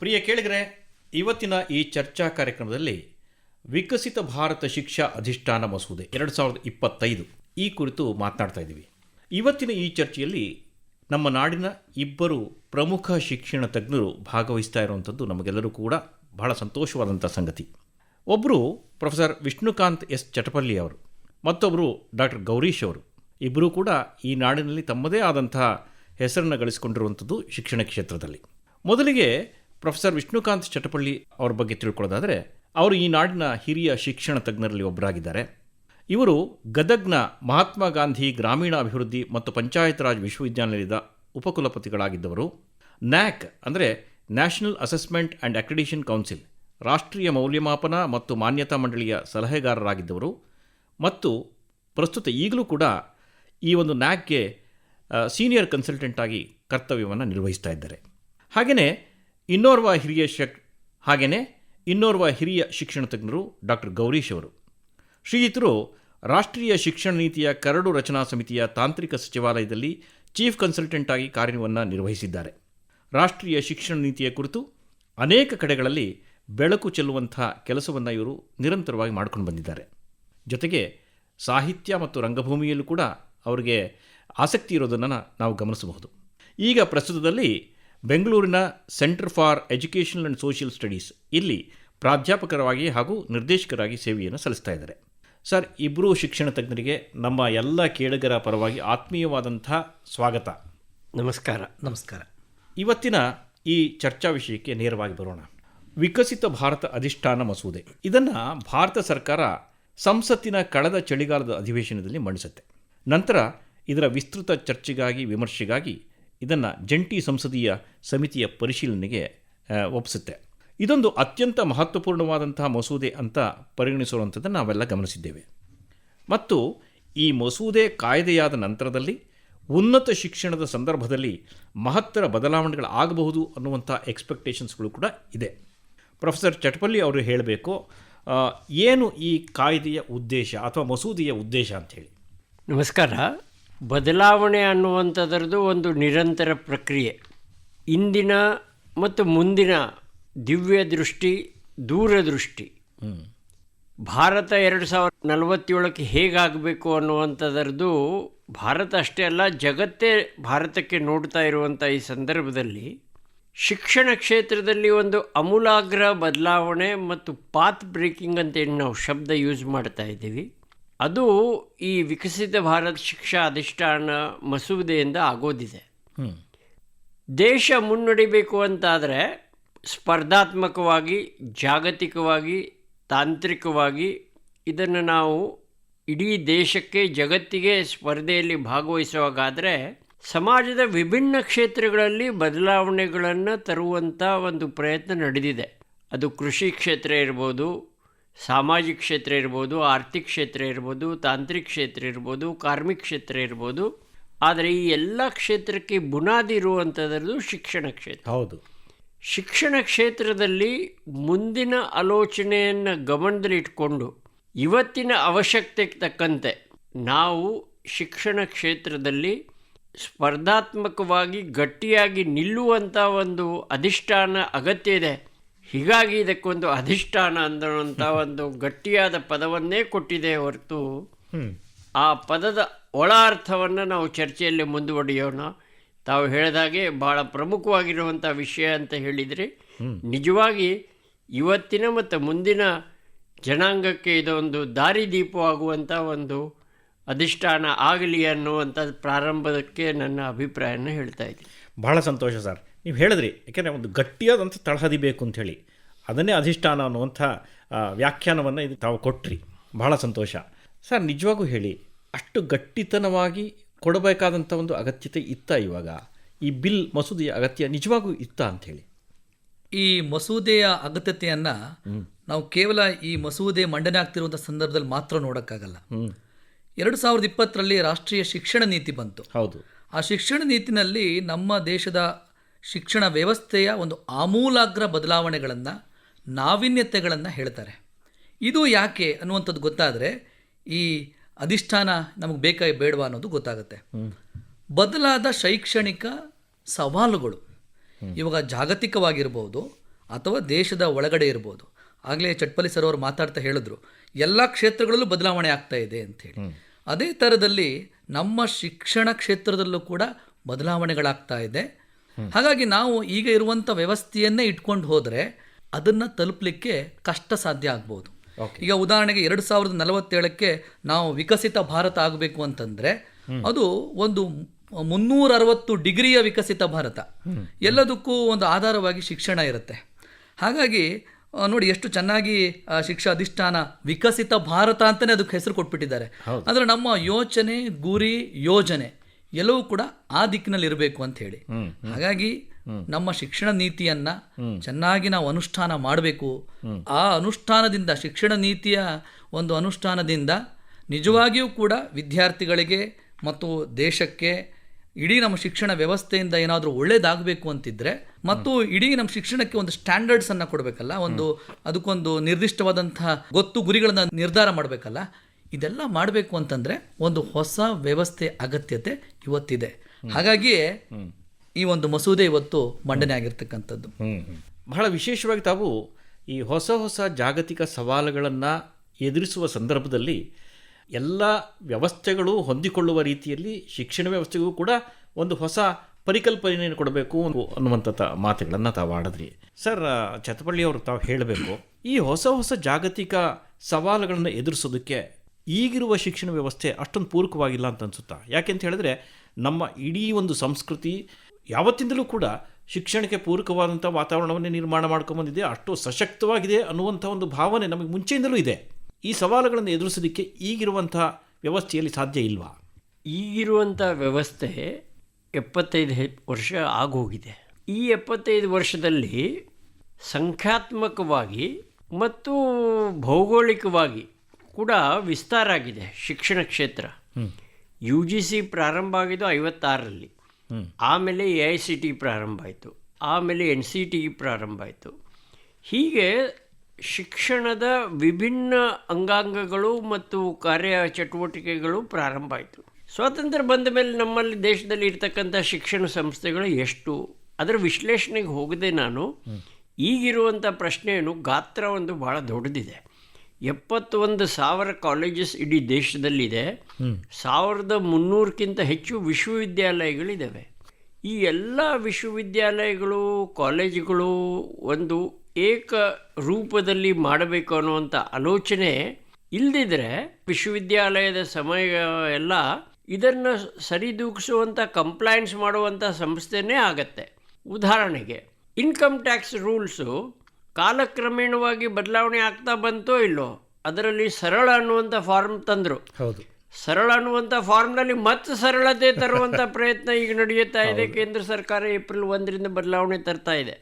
ಪ್ರಿಯ ಕೇಳಿದರೆ, ಇವತ್ತಿನ ಈ ಚರ್ಚಾ ಕಾರ್ಯಕ್ರಮದಲ್ಲಿ ವಿಕಸಿತ ಭಾರತ ಶಿಕ್ಷಾ ಅಧಿಷ್ಠಾನ ಮಸೂದೆ ಎರಡು ಸಾವಿರದ ಇಪ್ಪತ್ತೈದು ಈ ಕುರಿತು ಮಾತನಾಡ್ತಾ ಇದ್ದೀವಿ. ಇವತ್ತಿನ ಈ ಚರ್ಚೆಯಲ್ಲಿ ನಮ್ಮ ನಾಡಿನ ಇಬ್ಬರು ಪ್ರಮುಖ ಶಿಕ್ಷಣ ತಜ್ಞರು ಭಾಗವಹಿಸ್ತಾ ಇರುವಂಥದ್ದು ನಮಗೆಲ್ಲರೂ ಕೂಡ ಬಹಳ ಸಂತೋಷವಾದಂಥ ಸಂಗತಿ. ಒಬ್ಬರು ಪ್ರೊಫೆಸರ್ ವಿಷ್ಣುಕಾಂತ್ ಎಸ್ ಚಟಪಲ್ಲಿ ಅವರು ಮತ್ತೊಬ್ಬರು ಡಾಕ್ಟರ್ ಗೌರೀಶ್ ಅವರು. ಇಬ್ಬರೂ ಕೂಡ ಈ ನಾಡಿನಲ್ಲಿ ತಮ್ಮದೇ ಆದಂತಹ ಹೆಸರನ್ನು ಗಳಿಸಿಕೊಂಡಿರುವಂಥದ್ದು ಶಿಕ್ಷಣ ಕ್ಷೇತ್ರದಲ್ಲಿ. ಮೊದಲಿಗೆ ಪ್ರೊಫೆಸರ್ ವಿಷ್ಣುಕಾಂತ್ ಚಟಪಳ್ಳಿ ಅವರ ಬಗ್ಗೆ ತಿಳ್ಕೊಳ್ಳೋದಾದರೆ, ಅವರು ಈ ನಾಡಿನ ಹಿರಿಯ ಶಿಕ್ಷಣ ತಜ್ಞರಲ್ಲಿ ಒಬ್ಬರಾಗಿದ್ದಾರೆ ಇವರು ಗದಗ್ನ ಮಹಾತ್ಮ ಗಾಂಧಿ ಗ್ರಾಮೀಣ ಅಭಿವೃದ್ಧಿ ಮತ್ತು ಪಂಚಾಯತ್ ರಾಜ್ ವಿಶ್ವವಿದ್ಯಾನಿಲಯದ ಉಪಕುಲಪತಿಗಳಾಗಿದ್ದವರು. ನ್ಯಾಕ್ ಅಂದರೆ national assessment and accreditation council, ರಾಷ್ಟ್ರೀಯ ಮೌಲ್ಯಮಾಪನ ಮತ್ತು ಮಾನ್ಯತಾ ಮಂಡಳಿಯ ಸಲಹೆಗಾರರಾಗಿದ್ದವರು. ಮತ್ತು ಪ್ರಸ್ತುತ ಈಗಲೂ ಕೂಡ ಈ ಒಂದು ನ್ಯಾಕ್ಗೆ ಸೀನಿಯರ್ ಕನ್ಸಲ್ಟೆಂಟ್ ಆಗಿ ಕರ್ತವ್ಯವನ್ನು ನಿರ್ವಹಿಸ್ತಾ ಇದ್ದಾರೆ. ಹಾಗೆಯೇ ಇನ್ನೋರ್ವ ಹಿರಿಯ ಶಕ್ ಹಾಗೆಯೇ ಇನ್ನೋರ್ವ ಹಿರಿಯ ಶಿಕ್ಷಣ ತಜ್ಞರು ಡಾಕ್ಟರ್ ಗೌರೀಶ್ ಅವರು. ಶ್ರೀಜಿತರು ರಾಷ್ಟ್ರೀಯ ಶಿಕ್ಷಣ ನೀತಿಯ ಕರಡು ರಚನಾ ಸಮಿತಿಯ ತಾಂತ್ರಿಕ ಸಚಿವಾಲಯದಲ್ಲಿ ಚೀಫ್ ಕನ್ಸಲ್ಟೆಂಟ್ ಆಗಿ ಕಾರ್ಯವನ್ನು ನಿರ್ವಹಿಸಿದ್ದಾರೆ. ರಾಷ್ಟ್ರೀಯ ಶಿಕ್ಷಣ ನೀತಿಯ ಕುರಿತು ಅನೇಕ ಕಡೆಗಳಲ್ಲಿ ಬೆಳಕು ಚೆಲ್ಲುವಂಥ ಕೆಲಸವನ್ನು ಇವರು ನಿರಂತರವಾಗಿ ಮಾಡ್ಕೊಂಡು ಬಂದಿದ್ದಾರೆ. ಜೊತೆಗೆ ಸಾಹಿತ್ಯ ಮತ್ತು ರಂಗಭೂಮಿಯಲ್ಲೂ ಕೂಡ ಅವರಿಗೆ ಆಸಕ್ತಿ ಇರೋದನ್ನು ನಾವು ಗಮನಿಸಬಹುದು. ಈಗ ಪ್ರಸ್ತುತದಲ್ಲಿ ಬೆಂಗಳೂರಿನ centre for educational and social studies ಇಲ್ಲಿ ಪ್ರಾಧ್ಯಾಪಕರಾಗಿ ಹಾಗೂ ನಿರ್ದೇಶಕರಾಗಿ ಸೇವೆಯನ್ನು ಸಲ್ಲಿಸ್ತಾ ಇದ್ದಾರೆ. ಸರ್ ಇಬ್ಬರೂ ಶಿಕ್ಷಣ ತಜ್ಞರಿಗೆ ನಮ್ಮ ಎಲ್ಲ ಕೇಳುಗರ ಪರವಾಗಿ ಆತ್ಮೀಯವಾದಂಥ ಸ್ವಾಗತ. ನಮಸ್ಕಾರ ನಮಸ್ಕಾರ. ಇವತ್ತಿನ ಈ ಚರ್ಚಾ ವಿಷಯಕ್ಕೆ ನೇರವಾಗಿ ಬರೋಣ. ವಿಕಸಿತ ಭಾರತ ಅಧಿಷ್ಠಾನ ಮಸೂದೆ. ಇದನ್ನು ಭಾರತ ಸರ್ಕಾರ ಸಂಸತ್ತಿನ ಕಳೆದ ಚಳಿಗಾಲದ ಅಧಿವೇಶನದಲ್ಲಿ ಮಂಡಿಸುತ್ತೆ. ನಂತರ ಇದರ ವಿಸ್ತೃತ ಚರ್ಚೆಗಾಗಿ ವಿಮರ್ಶೆಗಾಗಿ ಇದನ್ನು ಜಂಟಿ ಸಂಸದೀಯ ಸಮಿತಿಯ ಪರಿಶೀಲನೆಗೆ ಒಪ್ಪಿಸುತ್ತೆ ಇದೊಂದು ಅತ್ಯಂತ ಮಹತ್ವಪೂರ್ಣವಾದಂತಹ ಮಸೂದೆ ಅಂತ ಪರಿಗಣಿಸುವಂಥದ್ದನ್ನು ನಾವೆಲ್ಲ ಗಮನಿಸಿದ್ದೇವೆ. ಮತ್ತು ಈ ಮಸೂದೆ ಕಾಯ್ದೆಯಾದ ನಂತರದಲ್ಲಿ ಉನ್ನತ ಶಿಕ್ಷಣದ ಸಂದರ್ಭದಲ್ಲಿ ಮಹತ್ತರ ಬದಲಾವಣೆಗಳು ಆಗಬಹುದು ಅನ್ನುವಂಥ ಎಕ್ಸ್ಪೆಕ್ಟೇಷನ್ಸ್ಗಳು ಕೂಡ ಇದೆ. ಪ್ರೊಫೆಸರ್ ಚಟಪಲ್ಲಿ ಅವರು ಹೇಳಬೇಕು ಏನು ಈ ಕಾಯ್ದೆಯ ಉದ್ದೇಶ ಅಥವಾ ಮಸೂದೆಯ ಉದ್ದೇಶ ಅಂಥೇಳಿ ನಮಸ್ಕಾರ. ಬದಲಾವಣೆ ಅನ್ನುವಂಥದ್ರದ್ದು ಒಂದು ನಿರಂತರ ಪ್ರಕ್ರಿಯೆ. ಇಂದಿನ ಮತ್ತು ಮುಂದಿನ ದಿವ್ಯ ದೃಷ್ಟಿ ದೂರದೃಷ್ಟಿ ಭಾರತ ಎರಡು ಸಾವಿರದ ನಲವತ್ತೇಳಕ್ಕೆ ಹೇಗಾಗಬೇಕು ಅನ್ನುವಂಥದ್ರದ್ದು ಭಾರತ ಅಷ್ಟೇ ಅಲ್ಲ, ಜಗತ್ತೇ ಭಾರತಕ್ಕೆ ನೋಡ್ತಾ ಇರುವಂಥ ಈ ಸಂದರ್ಭದಲ್ಲಿ ಶಿಕ್ಷಣ ಕ್ಷೇತ್ರದಲ್ಲಿ ಒಂದು ಅಮೂಲಾಗ್ರ ಬದಲಾವಣೆ ಮತ್ತು ಪಾತ್ ಬ್ರೇಕಿಂಗ್ ಅಂತೇಳಿ ನಾವು ಶಬ್ದ ಯೂಸ್ ಮಾಡ್ತಾ ಇದ್ದೀವಿ. ಅದು ಈ ವಿಕಸಿತ ಭಾರತ ಶಿಕ್ಷಾ ಅಧಿಷ್ಠಾನ ಮಸೂದೆಯಿಂದ ಆಗೋದಿದೆ. ದೇಶ ಮುನ್ನಡಿಬೇಕು ಅಂತಾದರೆ ಸ್ಪರ್ಧಾತ್ಮಕವಾಗಿ ಜಾಗತಿಕವಾಗಿ ತಾಂತ್ರಿಕವಾಗಿ ಇದನ್ನು ನಾವು ಇಡೀ ದೇಶಕ್ಕೆ ಜಗತ್ತಿಗೆ ಸ್ಪರ್ಧೆಯಲ್ಲಿ ಭಾಗವಹಿಸುವಾಗಾದರೆ ಸಮಾಜದ ವಿಭಿನ್ನ ಕ್ಷೇತ್ರಗಳಲ್ಲಿ ಬದಲಾವಣೆಗಳನ್ನು ತರುವಂಥ ಒಂದು ಪ್ರಯತ್ನ ನಡೆದಿದೆ. ಅದು ಕೃಷಿ ಕ್ಷೇತ್ರ ಇರ್ಬೋದು ಸಾಮಾಜಿಕ ಕ್ಷೇತ್ರ ಇರ್ಬೋದು ಆರ್ಥಿಕ ಕ್ಷೇತ್ರ ಇರ್ಬೋದು ತಾಂತ್ರಿಕ ಕ್ಷೇತ್ರ ಇರ್ಬೋದು ಕಾರ್ಮಿಕ ಕ್ಷೇತ್ರ ಇರ್ಬೋದು. ಆದರೆ ಈ ಎಲ್ಲ ಕ್ಷೇತ್ರಕ್ಕೆ ಬುನಾದಿ ಇರುವಂಥದ್ದು ಶಿಕ್ಷಣ ಕ್ಷೇತ್ರ. ಹೌದು. ಶಿಕ್ಷಣ ಕ್ಷೇತ್ರದಲ್ಲಿ ಮುಂದಿನ ಆಲೋಚನೆಯನ್ನು ಗಮನದಲ್ಲಿಟ್ಕೊಂಡು ಇವತ್ತಿನ ಅವಶ್ಯಕತೆಗೆ ತಕ್ಕಂತೆ ನಾವು ಶಿಕ್ಷಣ ಕ್ಷೇತ್ರದಲ್ಲಿ ಸ್ಪರ್ಧಾತ್ಮಕವಾಗಿ ಗಟ್ಟಿಯಾಗಿ ನಿಲ್ಲುವಂಥ ಒಂದು ಅಧಿಷ್ಠಾನ ಅಗತ್ಯ ಇದೆ. ಹೀಗಾಗಿ ಇದಕ್ಕೊಂದು ಅಧಿಷ್ಠಾನ ಅನ್ನುವಂಥ ಒಂದು ಗಟ್ಟಿಯಾದ ಪದವನ್ನೇ ಕೊಟ್ಟಿದೆ ಹೊರತು ಆ ಪದದ ಒಳ ಅರ್ಥವನ್ನು ನಾವು ಚರ್ಚೆಯಲ್ಲಿ ಮುಂದುವರಿಯೋಣ. ತಾವು ಹೇಳಿದಾಗೆ ಬಹಳ ಪ್ರಮುಖವಾಗಿರುವಂಥ ವಿಷಯ ಅಂತ ಹೇಳಿದರೆ ನಿಜವಾಗಿ ಇವತ್ತಿನ ಮತ್ತು ಮುಂದಿನ ಜನಾಂಗಕ್ಕೆ ಇದೊಂದು ದಾರಿದೀಪವಾಗುವಂಥ ಒಂದು ಅಧಿಷ್ಠಾನ ಆಗಲಿ ಅನ್ನುವಂಥ ಪ್ರಾರಂಭಕ್ಕೆ ನನ್ನ ಅಭಿಪ್ರಾಯನ ಹೇಳ್ತಾ ಇದ್ದೀನಿ. ಬಹಳ ಸಂತೋಷ ಸರ್. ನೀವು ಹೇಳಿದ್ರಿ ಯಾಕೆಂದರೆ ಒಂದು ಗಟ್ಟಿಯಾದಂಥ ತಳಹದಿ ಬೇಕು ಅಂಥೇಳಿ ಅದನ್ನೇ ಅಧಿಷ್ಠಾನ ಅನ್ನುವಂಥ ವ್ಯಾಖ್ಯಾನವನ್ನು ಇದು ತಾವು ಕೊಟ್ರಿ. ಬಹಳ ಸಂತೋಷ. ಸರ್ ನಿಜವಾಗೂ ಹೇಳಿ ಅಷ್ಟು ಗಟ್ಟಿತನವಾಗಿ ಕೊಡಬೇಕಾದಂಥ ಒಂದು ಅಗತ್ಯತೆ ಇತ್ತ ಇವಾಗ? ಈ ಬಿಲ್ ಮಸೂದೆಯ ಅಗತ್ಯ ನಿಜವಾಗೂ ಇತ್ತ ಅಂಥೇಳಿ ಈ ಮಸೂದೆಯ ಅಗತ್ಯತೆಯನ್ನು ನಾವು ಕೇವಲ ಈ ಮಸೂದೆ ಮಂಡನೆ ಆಗ್ತಿರುವಂಥ ಸಂದರ್ಭದಲ್ಲಿ ಮಾತ್ರ ನೋಡೋಕ್ಕಾಗಲ್ಲ. ಎರಡು ಸಾವಿರದ ಇಪ್ಪತ್ತರಲ್ಲಿ ರಾಷ್ಟ್ರೀಯ ಶಿಕ್ಷಣ ನೀತಿ ಬಂತು. ಹೌದು. ಆ ಶಿಕ್ಷಣ ನೀತಿನಲ್ಲಿ ನಮ್ಮ ದೇಶದ ಶಿಕ್ಷಣ ವ್ಯವಸ್ಥೆಯ ಒಂದು ಆಮೂಲಾಗ್ರ ಬದಲಾವಣೆಗಳನ್ನು ನಾವೀನ್ಯತೆಗಳನ್ನು ಹೇಳ್ತಾರೆ. ಇದು ಯಾಕೆ ಅನ್ನುವಂಥದ್ದು ಗೊತ್ತಾದರೆ ಈ ಅಧಿಷ್ಠಾನ ನಮಗೆ ಬೇಕಾ ಬೇಡವಾ ಅನ್ನೋದು ಗೊತ್ತಾಗುತ್ತೆ. ಬದಲಾದ ಶೈಕ್ಷಣಿಕ ಸವಾಲುಗಳು ಇವಾಗ ಜಾಗತಿಕವಾಗಿರ್ಬೋದು ಅಥವಾ ದೇಶದ ಒಳಗಡೆ ಇರ್ಬೋದು. ಆಗಲೇ ಚಟ್ಪಲಿ ಸರ್ ಅವರು ಮಾತಾಡ್ತಾ ಹೇಳಿದ್ರು ಎಲ್ಲ ಕ್ಷೇತ್ರಗಳಲ್ಲೂ ಬದಲಾವಣೆ ಆಗ್ತಾ ಇದೆ ಅಂಥೇಳಿ ಅದೇ ಥರದಲ್ಲಿ ನಮ್ಮ ಶಿಕ್ಷಣ ಕ್ಷೇತ್ರದಲ್ಲೂ ಕೂಡ ಬದಲಾವಣೆಗಳಾಗ್ತಾ ಇದೆ. ಹಾಗಾಗಿ ನಾವು ಈಗ ಇರುವಂಥ ವ್ಯವಸ್ಥೆಯನ್ನೇ ಇಟ್ಕೊಂಡು ಹೋದರೆ ಅದನ್ನು ತಲುಪಲಿಕ್ಕೆ ಕಷ್ಟ ಸಾಧ್ಯ ಆಗ್ಬೋದು ಈಗ ಉದಾಹರಣೆಗೆ ಎರಡು ಸಾವಿರದ ನಲವತ್ತೇಳಕ್ಕೆ ನಾವು ವಿಕಸಿತ ಭಾರತ ಆಗಬೇಕು ಅಂತಂದರೆ ಅದು ಒಂದು ಮುನ್ನೂರ ಅರವತ್ತು ಡಿಗ್ರಿಯ ವಿಕಸಿತ ಭಾರತ. ಎಲ್ಲದಕ್ಕೂ ಒಂದು ಆಧಾರವಾಗಿ ಶಿಕ್ಷಣ ಇರುತ್ತೆ. ಹಾಗಾಗಿ ನೋಡಿ ಎಷ್ಟು ಚೆನ್ನಾಗಿ ಶಿಕ್ಷಾ ಅಧಿಷ್ಠಾನ ವಿಕಸಿತ ಭಾರತ ಅಂತಲೇ ಅದಕ್ಕೆ ಹೆಸರು ಕೊಟ್ಬಿಟ್ಟಿದ್ದಾರೆ. ಅಂದರೆ ನಮ್ಮ ಯೋಚನೆ ಗುರಿ ಯೋಜನೆ ಎಲ್ಲವೂ ಕೂಡ ಆ ದಿಕ್ಕಿನಲ್ಲಿ ಇರಬೇಕು ಅಂತ ಹೇಳಿ. ಹಾಗಾಗಿ ನಮ್ಮ ಶಿಕ್ಷಣ ನೀತಿಯನ್ನ ಚೆನ್ನಾಗಿ ನಾವು ಅನುಷ್ಠಾನ ಮಾಡಬೇಕು. ಆ ಅನುಷ್ಠಾನದಿಂದ, ಶಿಕ್ಷಣ ನೀತಿಯ ಒಂದು ಅನುಷ್ಠಾನದಿಂದ ನಿಜವಾಗಿಯೂ ಕೂಡ ವಿದ್ಯಾರ್ಥಿಗಳಿಗೆ ಮತ್ತು ದೇಶಕ್ಕೆ ಇಡೀ ನಮ್ಮ ಶಿಕ್ಷಣ ವ್ಯವಸ್ಥೆಯಿಂದ ಏನಾದರೂ ಒಳ್ಳೇದಾಗಬೇಕು ಅಂತಿದ್ರೆ ಮತ್ತು ಇಡೀ ನಮ್ಮ ಶಿಕ್ಷಣಕ್ಕೆ ಒಂದು ಸ್ಟ್ಯಾಂಡರ್ಡ್ಸ್ ಅನ್ನ ಕೊಡಬೇಕಲ್ಲ, ಒಂದು ಅದಕ್ಕೊಂದು ನಿರ್ದಿಷ್ಟವಾದಂತಹ ಗೊತ್ತು ಗುರಿಗಳನ್ನ ನಿರ್ಧಾರ ಮಾಡಬೇಕಲ್ಲ, ಇದೆಲ್ಲ ಮಾಡಬೇಕು ಅಂತಂದ್ರೆ ಒಂದು ಹೊಸ ವ್ಯವಸ್ಥೆ ಅಗತ್ಯತೆ ಇವತ್ತಿದೆ. ಹಾಗಾಗಿಯೇ ಈ ಒಂದು ಮಸೂದೆ ಇವತ್ತು ಮಂಡನೆ ಆಗಿರ್ತಕ್ಕಂಥದ್ದು. ಬಹಳ ವಿಶೇಷವಾಗಿ ತಾವು ಈ ಹೊಸ ಹೊಸ ಜಾಗತಿಕ ಸವಾಲುಗಳನ್ನು ಎದುರಿಸುವ ಸಂದರ್ಭದಲ್ಲಿ ಎಲ್ಲ ವ್ಯವಸ್ಥೆಗಳು ಹೊಂದಿಕೊಳ್ಳುವ ರೀತಿಯಲ್ಲಿ ಶಿಕ್ಷಣ ವ್ಯವಸ್ಥೆಗೂ ಕೂಡ ಒಂದು ಹೊಸ ಪರಿಕಲ್ಪನೆಯನ್ನು ಕೊಡಬೇಕು ಅನ್ನುವಂಥ ಮಾತುಗಳನ್ನು ತಾವು ಆಡಿದ್ರಿ. ಸರ್ ಅವರು ತಾವು ಹೇಳಬೇಕು, ಈ ಹೊಸ ಹೊಸ ಜಾಗತಿಕ ಸವಾಲುಗಳನ್ನು ಎದುರಿಸೋದಕ್ಕೆ ಈಗಿರುವ ಶಿಕ್ಷಣ ವ್ಯವಸ್ಥೆ ಅಷ್ಟೊಂದು ಪೂರಕವಾಗಿಲ್ಲ ಅಂತ ಅನಿಸುತ್ತಾ? ಯಾಕೆಂತ ಹೇಳಿದ್ರೆ ನಮ್ಮ ಇಡೀ ಒಂದು ಸಂಸ್ಕೃತಿ ಯಾವತ್ತಿಂದಲೂ ಕೂಡ ಶಿಕ್ಷಣಕ್ಕೆ ಪೂರಕವಾದಂಥ ವಾತಾವರಣವನ್ನೇ ನಿರ್ಮಾಣ ಮಾಡ್ಕೊಂಬಂದಿದೆ ಅಷ್ಟು ಸಶಕ್ತವಾಗಿದೆ ಅನ್ನುವಂಥ ಒಂದು ಭಾವನೆ ನಮಗೆ ಮುಂಚೆಯಿಂದಲೂ ಇದೆ. ಈ ಸವಾಲುಗಳನ್ನು ಎದುರಿಸೋದಕ್ಕೆ ಈಗಿರುವಂಥ ವ್ಯವಸ್ಥೆಯಲ್ಲಿ ಸಾಧ್ಯ ಇಲ್ವಾ? ಈಗಿರುವಂಥ ವ್ಯವಸ್ಥೆ ಎಪ್ಪತ್ತೈದು ವರ್ಷ ಆಗೋಗಿದೆ. ಈ ಎಪ್ಪತ್ತೈದು ವರ್ಷದಲ್ಲಿ ಸಂಖ್ಯಾತ್ಮಕವಾಗಿ ಮತ್ತು ಭೌಗೋಳಿಕವಾಗಿ ಕೂಡ ವಿಸ್ತಾರ ಆಗಿದೆ ಶಿಕ್ಷಣ ಕ್ಷೇತ್ರ. ಯು ಜಿ ಸಿ ಪ್ರಾರಂಭ ಆಗಿದ್ದು ಐವತ್ತಾರರಲ್ಲಿ. ಆಮೇಲೆ ಎ ಐ ಸಿ ಟಿ ಪ್ರಾರಂಭ ಆಯಿತು. ಆಮೇಲೆ ಎನ್ ಸಿ ಟಿ ಪ್ರಾರಂಭ ಆಯಿತು. ಹೀಗೆ ಶಿಕ್ಷಣದ ವಿಭಿನ್ನ ಅಂಗಾಂಗಗಳು ಮತ್ತು ಕಾರ್ಯ ಚಟುವಟಿಕೆಗಳು ಪ್ರಾರಂಭ ಆಯಿತು. ಸ್ವಾತಂತ್ರ್ಯ ಬಂದ ಮೇಲೆ ನಮ್ಮಲ್ಲಿ ದೇಶದಲ್ಲಿ ಇರ್ತಕ್ಕಂಥ ಶಿಕ್ಷಣ ಸಂಸ್ಥೆಗಳು ಎಷ್ಟು? ಅದರ ವಿಶ್ಲೇಷಣೆಗೆ ಹೋಗದೆ ನಾನು ಈಗಿರುವಂಥ ಪ್ರಶ್ನೆಯನ್ನು ಗಾತ್ರ ಒಂದು ಭಾಳ ದೊಡ್ಡದಿದೆ. ಎಪ್ಪತ್ತೊಂದು ಸಾವಿರ ಕಾಲೇಜಸ್ ಇಡೀ ದೇಶದಲ್ಲಿದೆ. ಸಾವಿರದ ಮುನ್ನೂರಕ್ಕಿಂತ ಹೆಚ್ಚು ವಿಶ್ವವಿದ್ಯಾಲಯಗಳಿದ್ದಾವೆ ಈ ಎಲ್ಲ ವಿಶ್ವವಿದ್ಯಾಲಯಗಳು ಕಾಲೇಜುಗಳು ಒಂದು ಏಕ ರೂಪದಲ್ಲಿ ಮಾಡಬೇಕು ಅನ್ನುವಂಥ ಆಲೋಚನೆ ಇಲ್ಲದಿದ್ದರೆ ವಿಶ್ವವಿದ್ಯಾಲಯದ ಸಮಯ ಎಲ್ಲ ಇದನ್ನು ಸರಿದೂಗಿಸುವಂಥ ಕಂಪ್ಲೈಂಟ್ಸ್ ಮಾಡುವಂಥ ಸಂಸ್ಥೆನೇ ಆಗತ್ತೆ. ಉದಾಹರಣೆಗೆ ಇನ್ಕಮ್ ಟ್ಯಾಕ್ಸ್ ರೂಲ್ಸು ಕಾಲಕ್ರಮೇಣವಾಗಿ ಬದಲಾವಣೆ ಆಗ್ತಾ ಬಂತೋ ಇಲ್ಲೋ ಅದರಲ್ಲಿ ಸರಳ ಅನ್ನುವಂಥ ಫಾರ್ಮ್ ತಂದರು. ಹೌದು. ಸರಳ ಅನ್ನುವಂಥ ಫಾರ್ಮ್ನಲ್ಲಿ ಮತ್ತೆ ಸರಳತೆ ತರುವಂಥ ಪ್ರಯತ್ನ ಈಗ ನಡೆಯುತ್ತಾ ಇದೆ. ಕೇಂದ್ರ ಸರ್ಕಾರ ಏಪ್ರಿಲ್ ಒಂದರಿಂದ ಬದಲಾವಣೆ ತರ್ತಾ ಇದೆ.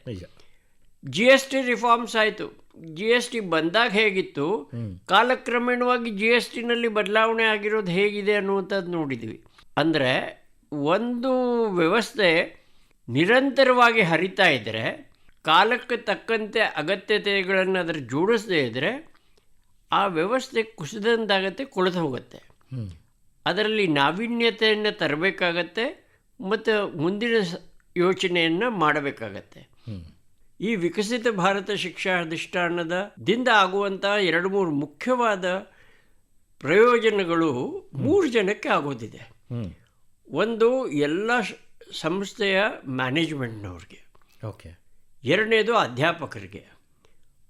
ಜಿ ಎಸ್ ಟಿ ರಿಫಾರ್ಮ್ಸ್ ಆಯಿತು. ಜಿ ಎಸ್ ಟಿ ಬಂದಾಗ ಹೇಗಿತ್ತು? ಕಾಲಕ್ರಮೇಣವಾಗಿ ಜಿ ಎಸ್ ಟಿನಲ್ಲಿ ಬದಲಾವಣೆ ಆಗಿರೋದು ಹೇಗಿದೆ ಅನ್ನುವಂಥದ್ದು ನೋಡಿದ್ವಿ. ಅಂದರೆ ಒಂದು ವ್ಯವಸ್ಥೆ ನಿರಂತರವಾಗಿ ಹರಿತಾ ಇದ್ದರೆ ಕಾಲಕ್ಕೆ ತಕ್ಕಂತೆ ಅಗತ್ಯತೆಗಳನ್ನು ಅದರ ಜೋಡಿಸದೇ ಇದ್ದರೆ ಆ ವ್ಯವಸ್ಥೆ ಕುಸಿದಂತಾಗತ್ತೆ ಕೊಳೆತು ಹೋಗುತ್ತೆ ಅದರಲ್ಲಿ ನಾವೀನ್ಯತೆಯನ್ನು ತರಬೇಕಾಗತ್ತೆ ಮತ್ತು ಮುಂದಿನ ಯೋಚನೆಯನ್ನು ಮಾಡಬೇಕಾಗತ್ತೆ. ಈ ವಿಕಸಿತ ಭಾರತ ಶಿಕ್ಷಾ ಅಧಿಷ್ಠಾನದ ದಿಂದ ಆಗುವಂಥ ಎರಡು ಮೂರು ಮುಖ್ಯವಾದ ಪ್ರಯೋಜನಗಳು ಮೂರು ಜನಕ್ಕೆ ಆಗೋದಿದೆ. ಒಂದು ಎಲ್ಲ ಸಂಸ್ಥೆಯ ಮ್ಯಾನೇಜ್ಮೆಂಟ್ನವ್ರಿಗೆ ಓಕೆ. ಎರಡನೇದು ಅಧ್ಯಾಪಕರಿಗೆ.